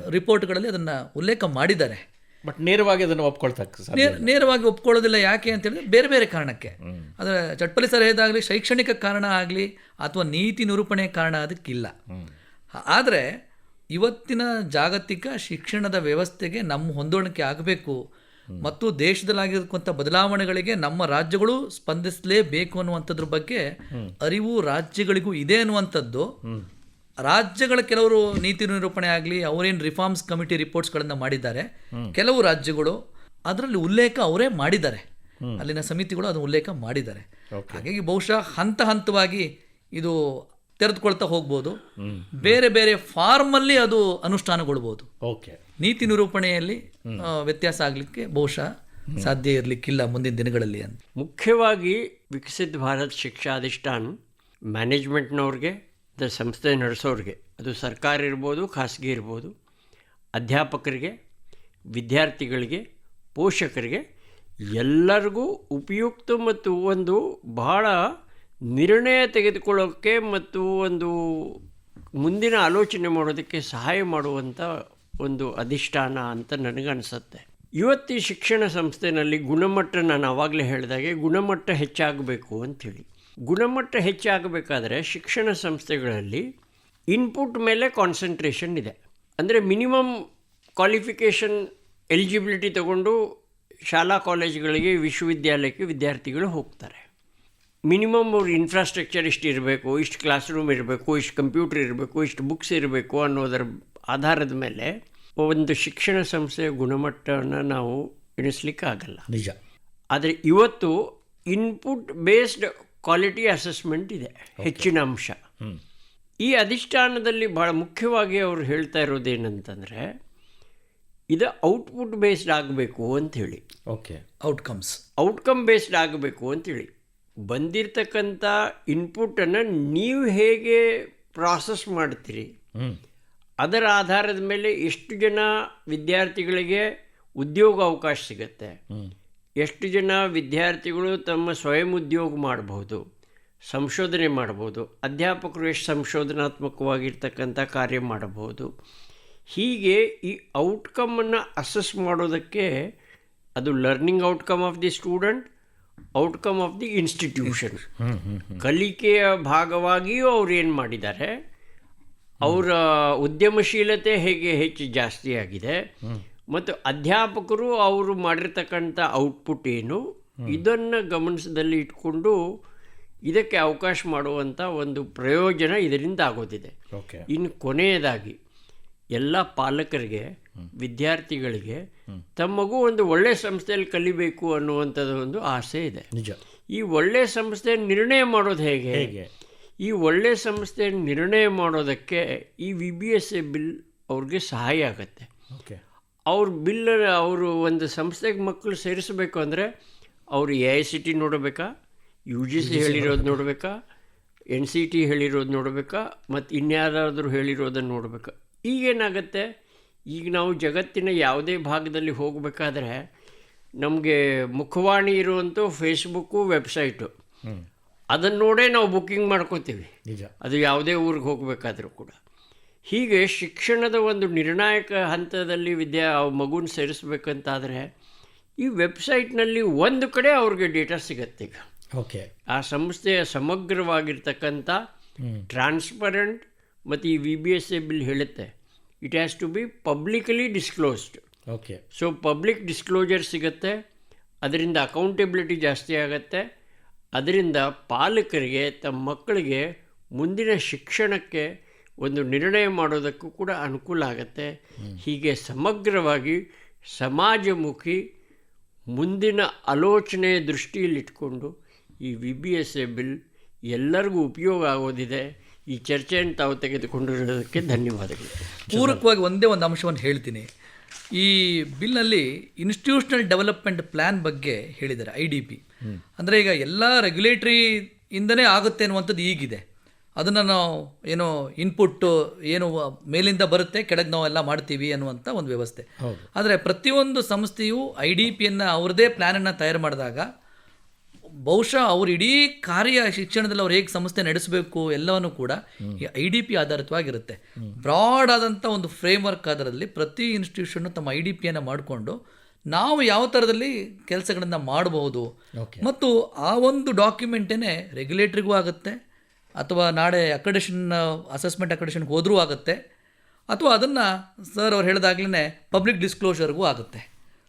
ರಿಪೋರ್ಟ್ಗಳಲ್ಲಿ ಅದನ್ನು ಉಲ್ಲೇಖ ಮಾಡಿದ್ದಾರೆ. ಬಟ್ ನೇರವಾಗಿ ಅದನ್ನು ಒಪ್ಕೊಳ್ತಕ್ಕ ನೇರ ನೇರವಾಗಿ ಒಪ್ಕೊಳ್ಳೋದಿಲ್ಲ ಯಾಕೆ ಅಂತ ಹೇಳಿದ್ರೆ ಬೇರೆ ಬೇರೆ ಕಾರಣಕ್ಕೆ. ಅದರ ಚಟ್ಪಲಿ ಸರ್ ಹೇಳಿದಾಗಲಿ ಶೈಕ್ಷಣಿಕ ಕಾರಣ ಆಗಲಿ ಅಥವಾ ನೀತಿ ನಿರೂಪಣೆ ಕಾರಣ ಅದಕ್ಕಿಲ್ಲ. ಆದರೆ ಇವತ್ತಿನ ಜಾಗತಿಕ ಶಿಕ್ಷಣದ ವ್ಯವಸ್ಥೆಗೆ ನಮ್ಮ ಹೊಂದಾಣಿಕೆ ಆಗಬೇಕು ಮತ್ತು ದೇಶದಲ್ಲಾಗಿರ್ತಕ್ಕಂಥ ಬದಲಾವಣೆಗಳಿಗೆ ನಮ್ಮ ರಾಜ್ಯಗಳು ಸ್ಪಂದಿಸಲೇಬೇಕು ಅನ್ನುವಂಥದ್ರ ಬಗ್ಗೆ ಅರಿವು ರಾಜ್ಯಗಳಿಗೂ ಇದೆ ಅನ್ನುವಂಥದ್ದು. ರಾಜ್ಯಗಳ ಕೆಲವರು ನೀತಿ ನಿರೂಪಣೆ ಆಗಲಿ ಅವರೇನು ರಿಫಾರ್ಮ್ಸ್ ಕಮಿಟಿ ರಿಪೋರ್ಟ್ಸ್ಗಳನ್ನು ಮಾಡಿದ್ದಾರೆ ಕೆಲವು ರಾಜ್ಯಗಳು ಅದರಲ್ಲಿ ಉಲ್ಲೇಖ ಅವರೇ ಮಾಡಿದ್ದಾರೆ. ಅಲ್ಲಿನ ಸಮಿತಿಗಳು ಅದನ್ನು ಉಲ್ಲೇಖ ಮಾಡಿದ್ದಾರೆ. ಹಾಗಾಗಿ ಬಹುಶಃ ಹಂತ ಹಂತವಾಗಿ ಇದು ತೆರೆದುಕೊಳ್ತಾ ಹೋಗ್ಬೋದು. ಬೇರೆ ಬೇರೆ ಫಾರ್ಮಲ್ಲಿ ಅದು ಅನುಷ್ಠಾನಗೊಳ್ಬೋದು. ಓಕೆ. ನೀತಿ ನಿರೂಪಣೆಯಲ್ಲಿ ವ್ಯತ್ಯಾಸ ಆಗಲಿಕ್ಕೆ ಬಹುಶಃ ಸಾಧ್ಯ ಇರಲಿಕ್ಕಿಲ್ಲ ಮುಂದಿನ ದಿನಗಳಲ್ಲಿ ಅಂತ. ಮುಖ್ಯವಾಗಿ ವಿಕಸಿತ ಭಾರತ್ ಶಿಕ್ಷಾಧಿಷ್ಠಾನ್ ಮ್ಯಾನೇಜ್ಮೆಂಟ್ನವ್ರಿಗೆ ದ ಸಂಸ್ಥೆ ನಡೆಸೋರಿಗೆ. ಅದು ಸರ್ಕಾರ ಇರ್ಬೋದು, ಖಾಸಗಿ ಇರ್ಬೋದು, ಅಧ್ಯಾಪಕರಿಗೆ, ವಿದ್ಯಾರ್ಥಿಗಳಿಗೆ, ಪೋಷಕರಿಗೆ ಎಲ್ಲರಿಗೂ ಉಪಯುಕ್ತ ಮತ್ತು ಒಂದು ಬಹಳ ನಿರ್ಣಯ ತೆಗೆದುಕೊಳ್ಳೋಕ್ಕೆ ಮತ್ತು ಒಂದು ಮುಂದಿನ ಆಲೋಚನೆ ಮಾಡೋದಕ್ಕೆ ಸಹಾಯ ಮಾಡುವಂಥ ಒಂದು ಅಧಿಷ್ಠಾನ ಅಂತ ನನಗನ್ಸುತ್ತೆ. ಇವತ್ತಿ ಶಿಕ್ಷಣ ಸಂಸ್ಥೆನಲ್ಲಿ ಗುಣಮಟ್ಟ ನಾನು ಆವಾಗಲೇ ಹೇಳಿದಾಗೆ ಗುಣಮಟ್ಟ ಹೆಚ್ಚಾಗಬೇಕು ಅಂಥೇಳಿ. ಗುಣಮಟ್ಟ ಹೆಚ್ಚಾಗಬೇಕಾದ್ರೆ ಶಿಕ್ಷಣ ಸಂಸ್ಥೆಗಳಲ್ಲಿ ಇನ್ಪುಟ್ ಮೇಲೆ ಕಾನ್ಸಂಟ್ರೇಷನ್ ಇದೆ. ಅಂದರೆ ಮಿನಿಮಮ್ ಕ್ವಾಲಿಫಿಕೇಷನ್ ಎಲಿಜಿಬಿಲಿಟಿ ತಗೊಂಡು ಶಾಲಾ ಕಾಲೇಜುಗಳಿಗೆ ವಿಶ್ವವಿದ್ಯಾಲಯಕ್ಕೆ ವಿದ್ಯಾರ್ಥಿಗಳು ಹೋಗ್ತಾರೆ. ಮಿನಿಮಮ್ ಅವ್ರ ಇನ್ಫ್ರಾಸ್ಟ್ರಕ್ಚರ್ ಇಷ್ಟು ಇರಬೇಕು ಇಷ್ಟು ಕ್ಲಾಸ್ ರೂಮ್ ಇರಬೇಕು ಇಷ್ಟು ಕಂಪ್ಯೂಟರ್ ಇರಬೇಕು ಇಷ್ಟು ಬುಕ್ಸ್ ಇರಬೇಕು ಅನ್ನೋದರ ಆಧಾರದ ಮೇಲೆ ಒಂದು ಶಿಕ್ಷಣ ಸಂಸ್ಥೆಯ ಗುಣಮಟ್ಟವನ್ನು ನಾವು ಎಣಿಸ್ಲಿಕ್ಕೆ ಆಗಲ್ಲ ನಿಜ. ಆದರೆ ಇವತ್ತು ಇನ್ಪುಟ್ ಬೇಸ್ಡ್ ಕ್ವಾಲಿಟಿ ಅಸೆಸ್ಮೆಂಟ್ ಇದೆ ಹೆಚ್ಚಿನ ಅಂಶ. ಈ ಅಧಿಷ್ಠಾನದಲ್ಲಿ ಭಾಳ ಮುಖ್ಯವಾಗಿ ಅವರು ಹೇಳ್ತಾ ಇರೋದೇನಂತಂದರೆ ಇದು ಔಟ್ಪುಟ್ ಬೇಸ್ಡ್ ಆಗಬೇಕು ಅಂಥೇಳಿ ಓಕೆ ಔಟ್ಕಮ್ಸ್ ಔಟ್ಕಮ್ ಬೇಸ್ಡ್ ಆಗಬೇಕು ಅಂಥೇಳಿ ಬಂದಿರತಕ್ಕಂಥ ಇನ್ಪುಟನ್ನು ನೀವು ಹೇಗೆ ಪ್ರಾಸೆಸ್ ಮಾಡ್ತೀರಿ ಹ್ಞೂ ಅದರ ಆಧಾರದ ಮೇಲೆ ಎಷ್ಟು ಜನ ವಿದ್ಯಾರ್ಥಿಗಳಿಗೆ ಉದ್ಯೋಗ ಅವಕಾಶ ಸಿಗುತ್ತೆ ಎಷ್ಟು ಜನ ವಿದ್ಯಾರ್ಥಿಗಳು ತಮ್ಮ ಸ್ವಯಂ ಉದ್ಯೋಗ ಮಾಡಬಹುದು ಸಂಶೋಧನೆ ಮಾಡ್ಬೋದು ಅಧ್ಯಾಪಕರು ಎಷ್ಟು ಸಂಶೋಧನಾತ್ಮಕವಾಗಿರ್ತಕ್ಕಂಥ ಕಾರ್ಯ ಮಾಡಬಹುದು ಹೀಗೆ ಈ ಔಟ್ಕಮನ್ನು ಅಸೆಸ್ ಮಾಡೋದಕ್ಕೆ ಅದು learning outcome of the student outcome of the institution ಕಲಿಕೆಯ ಭಾಗವಾಗಿಯೂ ಅವ್ರು ಏನು ಮಾಡಿದ್ದಾರೆ? ಅವರ ಉದ್ಯಮಶೀಲತೆ ಹೇಗೆ ಹೆಚ್ಚು ಜಾಸ್ತಿ ಆಗಿದೆ ಮತ್ತು ಅಧ್ಯಾಪಕರು ಅವರು ಮಾಡಿರ್ತಕ್ಕಂಥ ಔಟ್ಪುಟ್ ಏನು? ಇದನ್ನು ಗಮನಿಸದಲ್ಲಿ ಇಟ್ಕೊಂಡು ಇದಕ್ಕೆ ಅವಕಾಶ ಮಾಡುವಂಥ ಒಂದು ಪ್ರಯೋಜನ ಇದರಿಂದ ಆಗೋದಿದೆ. ಇನ್ನು ಕೊನೆಯದಾಗಿ ಎಲ್ಲ ಪಾಲಕರಿಗೆ ವಿದ್ಯಾರ್ಥಿಗಳಿಗೆ ತಮ್ಮ ಮಗು ಒಂದು ಒಳ್ಳೆಯ ಸಂಸ್ಥೆಯಲ್ಲಿ ಕಲಿಬೇಕು ಅನ್ನುವಂಥದ್ದು ಒಂದು ಆಸೆ ಇದೆ. ನಿಜ. ಈ ಒಳ್ಳೆಯ ಸಂಸ್ಥೆ ನಿರ್ಣಯ ಮಾಡೋದು ಹೇಗೆ? ಹೇಗೆ? ಈ ಒಳ್ಳೆಯ ಸಂಸ್ಥೆ ನಿರ್ಣಯ ಮಾಡೋದಕ್ಕೆ ಈ V B S A bill ಅವ್ರಿಗೆ ಸಹಾಯ ಆಗುತ್ತೆ. ಅವ್ರ ಬಿಲ್ಲ ಅವರು ಒಂದು ಸಂಸ್ಥೆಗೆ ಮಕ್ಕಳು ಸೇರಿಸಬೇಕು ಅಂದರೆ ಅವರು ಎ ಐ ಸಿ ಟಿ ನೋಡಬೇಕಾ ಯು ಜಿ ಸಿ ಹೇಳಿರೋದು ನೋಡಬೇಕಾ. ಎನ್ ಸಿ ಟಿ ಹೇಳಿರೋದು ನೋಡಬೇಕಾ ಮತ್ತು ಇನ್ಯಾರಾದರೂ ಹೇಳಿರೋದನ್ನು ನೋಡಬೇಕಾ. ಈಗೇನಾಗತ್ತೆ ಈಗ ನಾವು ಜಗತ್ತಿನ ಯಾವುದೇ ಭಾಗದಲ್ಲಿ ಹೋಗಬೇಕಾದ್ರೆ ನಮಗೆ ಮುಖವಾಣಿ ಇರುವಂಥ ಫೇಸ್ಬುಕ್ಕು ವೆಬ್ಸೈಟು. ಅದನ್ನು ನೋಡೇ ನಾವು ಬುಕ್ಕಿಂಗ್ ಮಾಡ್ಕೋತೀವಿ. ನಿಜ. ಅದು ಯಾವುದೇ ಊರಿಗೆ ಹೋಗಬೇಕಾದ್ರೂ ಕೂಡ. ಹೀಗೆ ಶಿಕ್ಷಣದ ಒಂದು ನಿರ್ಣಾಯಕ ಹಂತದಲ್ಲಿ ವಿದ್ಯಾ ಆ ಮಗುನ ಸೇರಿಸ್ಬೇಕಂತಾದರೆ ಈ ವೆಬ್ಸೈಟ್ನಲ್ಲಿ ಒಂದು ಕಡೆ ಅವ್ರಿಗೆ ಡೇಟಾ ಸಿಗತ್ತೆ ಈಗ. ಓಕೆ. ಆ ಸಂಸ್ಥೆಯ ಸಮಗ್ರವಾಗಿರ್ತಕ್ಕಂಥ ಟ್ರಾನ್ಸ್ಪರೆಂಟ್ ಮತ್ತು ಈ V B S A bill ಹೇಳುತ್ತೆ. It has to be publicly disclosed okay. So public disclosure ಸಿಗುತ್ತೆ. ಅದರಿಂದ ಅಕೌಂಟೆಬಿಲಿಟಿ ಜಾಸ್ತಿ ಆಗುತ್ತೆ. ಅದರಿಂದ ಪಾಲಕರಿಗೆ ತಮ್ಮ ಮಕ್ಕಳಿಗೆ ಮುಂದಿನ ಶಿಕ್ಷಣಕ್ಕೆ ಒಂದು ನಿರ್ಣಯ ಮಾಡೋದಕ್ಕೂ ಕೂಡ ಅನುಕೂಲ ಆಗುತ್ತೆ. ಹೀಗೆ ಸಮಗ್ರವಾಗಿ ಸಮಾಜಮುಖಿ ಮುಂದಿನ ಆಲೋಚನೆ ದೃಷ್ಟಿಯಲ್ಲಿಟ್ಕೊಂಡು ಈ V B S A bill ಎಲ್ಲರಿಗೂ ಉಪಯೋಗ ಆಗೋದಿದೆ. ಈ ಚರ್ಚೆಯನ್ನು ತಾವು ತೆಗೆದುಕೊಂಡಿರೋದಕ್ಕೆ ಧನ್ಯವಾದಗಳು. ಪೂರಕವಾಗಿ ಒಂದೇ ಒಂದು ಅಂಶವನ್ನು ಹೇಳ್ತೀನಿ. ಈ ಬಿಲ್ನಲ್ಲಿ ಇನ್ಸ್ಟಿಟ್ಯೂಷನಲ್ ಡೆವಲಪ್ಮೆಂಟ್ ಪ್ಲ್ಯಾನ್ ಬಗ್ಗೆ ಹೇಳಿದ್ದಾರೆ ಐ ಡಿ ಪಿ. ಅಂದರೆ ಈಗ ಎಲ್ಲ ರೆಗ್ಯುಲೇಟರಿ ಇಂದನೇ ಆಗುತ್ತೆ ಅನ್ನುವಂಥದ್ದು ಈಗಿದೆ. ಅದನ್ನು ನಾವು ಏನು ಇನ್ಪುಟ್ ಏನು ಮೇಲಿಂದ ಬರುತ್ತೆ ಕೆಳಗೆ ನಾವು ಎಲ್ಲ ಮಾಡ್ತೀವಿ ಅನ್ನುವಂಥ ಒಂದು ವ್ಯವಸ್ಥೆ. ಆದರೆ ಪ್ರತಿಯೊಂದು ಸಂಸ್ಥೆಯು ಐ ಡಿ ಪಿಯನ್ನು ಅವ್ರದ್ದೇ ಪ್ಲ್ಯಾನನ್ನು ತಯಾರು ಮಾಡಿದಾಗ ಬಹುಶಃ ಅವ್ರು ಇಡೀ ಕಾರ್ಯ ಶಿಕ್ಷಣದಲ್ಲಿ ಅವ್ರು ಹೇಗೆ ಸಂಸ್ಥೆ ನಡೆಸಬೇಕು ಎಲ್ಲವನ್ನು ಕೂಡ ಈ ಐ ಡಿ ಪಿ ಆಧಾರಿತವಾಗಿರುತ್ತೆ. ಬ್ರಾಡ್ ಆದಂಥ ಒಂದು ಫ್ರೇಮ್ ವರ್ಕ್ ಅದರಲ್ಲಿ ಪ್ರತಿ ಇನ್ಸ್ಟಿಟ್ಯೂಷನ್ನು ತಮ್ಮ ಐ ಡಿ ಪಿಯನ್ನು ಮಾಡಿಕೊಂಡು ನಾವು ಯಾವ ಥರದಲ್ಲಿ ಕೆಲಸಗಳನ್ನು ಮಾಡಬಹುದು ಮತ್ತು ಆ ಒಂದು ಡಾಕ್ಯುಮೆಂಟೇ ರೆಗ್ಯುಲೇಟ್ರಿಗೂ ಆಗುತ್ತೆ ಅಥವಾ ನಾಳೆ ಅಕಡೆಷನ್ ಅಸೆಸ್ಮೆಂಟ್ ಅಕಡೆಷನ್ಗೆ ಹೋದರೂ ಆಗುತ್ತೆ. ಅಥವಾ ಅದನ್ನು ಸರ್ ಅವ್ರು ಹೇಳಿದಾಗ್ಲೇ ಪಬ್ಲಿಕ್ ಡಿಸ್ಕ್ಲೋಷರ್ಗೂ ಆಗುತ್ತೆ.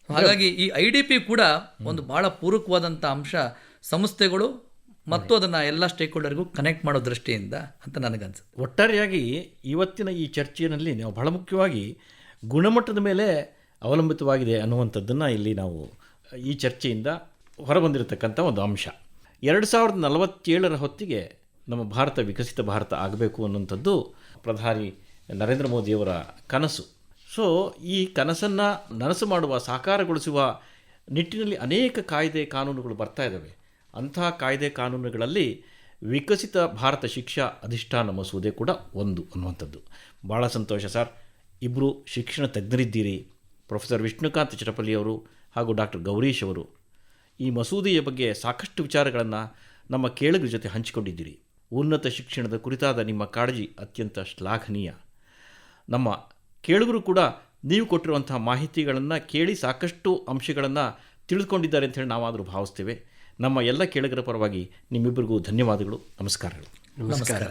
ಹಾಗಾಗಿ ಈ ಐ ಡಿ ಪಿ ಕೂಡ ಒಂದು ಭಾಳ ಪೂರಕವಾದಂಥ ಅಂಶ ಸಂಸ್ಥೆಗಳು ಮತ್ತು ಅದನ್ನು ಎಲ್ಲ ಸ್ಟೇಕ್ ಹೋಲ್ಡರ್ಗೂ ಕನೆಕ್ಟ್ ಮಾಡೋ ದೃಷ್ಟಿಯಿಂದ ಅಂತ ನನಗನ್ಸುತ್ತೆ. ಒಟ್ಟಾರೆಯಾಗಿ ಇವತ್ತಿನ ಈ ಚರ್ಚೆಯಲ್ಲಿ ನಾವು ಬಹಳ ಮುಖ್ಯವಾಗಿ ಗುಣಮಟ್ಟದ ಮೇಲೆ ಅವಲಂಬಿತವಾಗಿದೆ ಅನ್ನುವಂಥದ್ದನ್ನು ಇಲ್ಲಿ ನಾವು ಈ ಚರ್ಚೆಯಿಂದ ಹೊರಬಂದಿರತಕ್ಕಂಥ ಒಂದು ಅಂಶ. ಎರಡು ಸಾವಿರದ ನಲವತ್ತೇಳರ ಹೊತ್ತಿಗೆ ನಮ್ಮ ಭಾರತ ವಿಕಸಿತ ಭಾರತ ಆಗಬೇಕು ಅನ್ನುವಂಥದ್ದು ಪ್ರಧಾನಿ ನರೇಂದ್ರ ಮೋದಿಯವರ ಕನಸು. ಸೊ ಈ ಕನಸನ್ನು ನನಸು ಮಾಡುವ, ಸಾಕಾರಗೊಳಿಸುವ ನಿಟ್ಟಿನಲ್ಲಿ ಅನೇಕ ಕಾಯ್ದೆ ಕಾನೂನುಗಳು ಬರ್ತಾ ಇದ್ದಾವೆ. ಅಂಥ ಕಾಯ್ದೆ ಕಾನೂನುಗಳಲ್ಲಿ ವಿಕಸಿತ ಭಾರತ ಶಿಕ್ಷಾ ಅಧಿಷ್ಠಾನ ಮಸೂದೆ ಕೂಡ ಒಂದು ಅನ್ನುವಂಥದ್ದು. ಭಾಳ ಸಂತೋಷ ಸರ್. ಇಬ್ಬರು ಶಿಕ್ಷಣ ತಜ್ಞರಿದ್ದೀರಿ. ಪ್ರೊಫೆಸರ್ ವಿಷ್ಣುಕಾಂತ್ ಚಿಟಪಲ್ಲಿಯವರು ಹಾಗೂ ಡಾಕ್ಟರ್ ಗೌರೀಶ್ ಅವರು. ಈ ಮಸೂದೆಯ ಬಗ್ಗೆ ಸಾಕಷ್ಟು ವಿಚಾರಗಳನ್ನು ನಮ್ಮ ಕೇಳುಗರ ಜೊತೆ ಹಂಚಿಕೊಂಡಿದ್ದೀರಿ. ಉನ್ನತ ಶಿಕ್ಷಣದ ಕುರಿತಾದ ನಿಮ್ಮ ಕಾಳಜಿ ಅತ್ಯಂತ ಶ್ಲಾಘನೀಯ. ನಮ್ಮ ಕೇಳುಗರು ಕೂಡ ನೀವು ಕೊಟ್ಟಿರುವಂತಹ ಮಾಹಿತಿಗಳನ್ನು ಕೇಳಿ ಸಾಕಷ್ಟು ಅಂಶಗಳನ್ನು ತಿಳಿದುಕೊಂಡಿದ್ದಾರೆ ಅಂತ ಹೇಳಿ ನಾವಾದರೂ ಭಾವಿಸ್ತೇವೆ. ನಮ್ಮ ಎಲ್ಲ ಕೇಳುಗರ ಪರವಾಗಿ ನಿಮ್ಮಿಬ್ಬರಿಗೂ ಧನ್ಯವಾದಗಳು. ನಮಸ್ಕಾರಗಳು. ನಮಸ್ಕಾರ.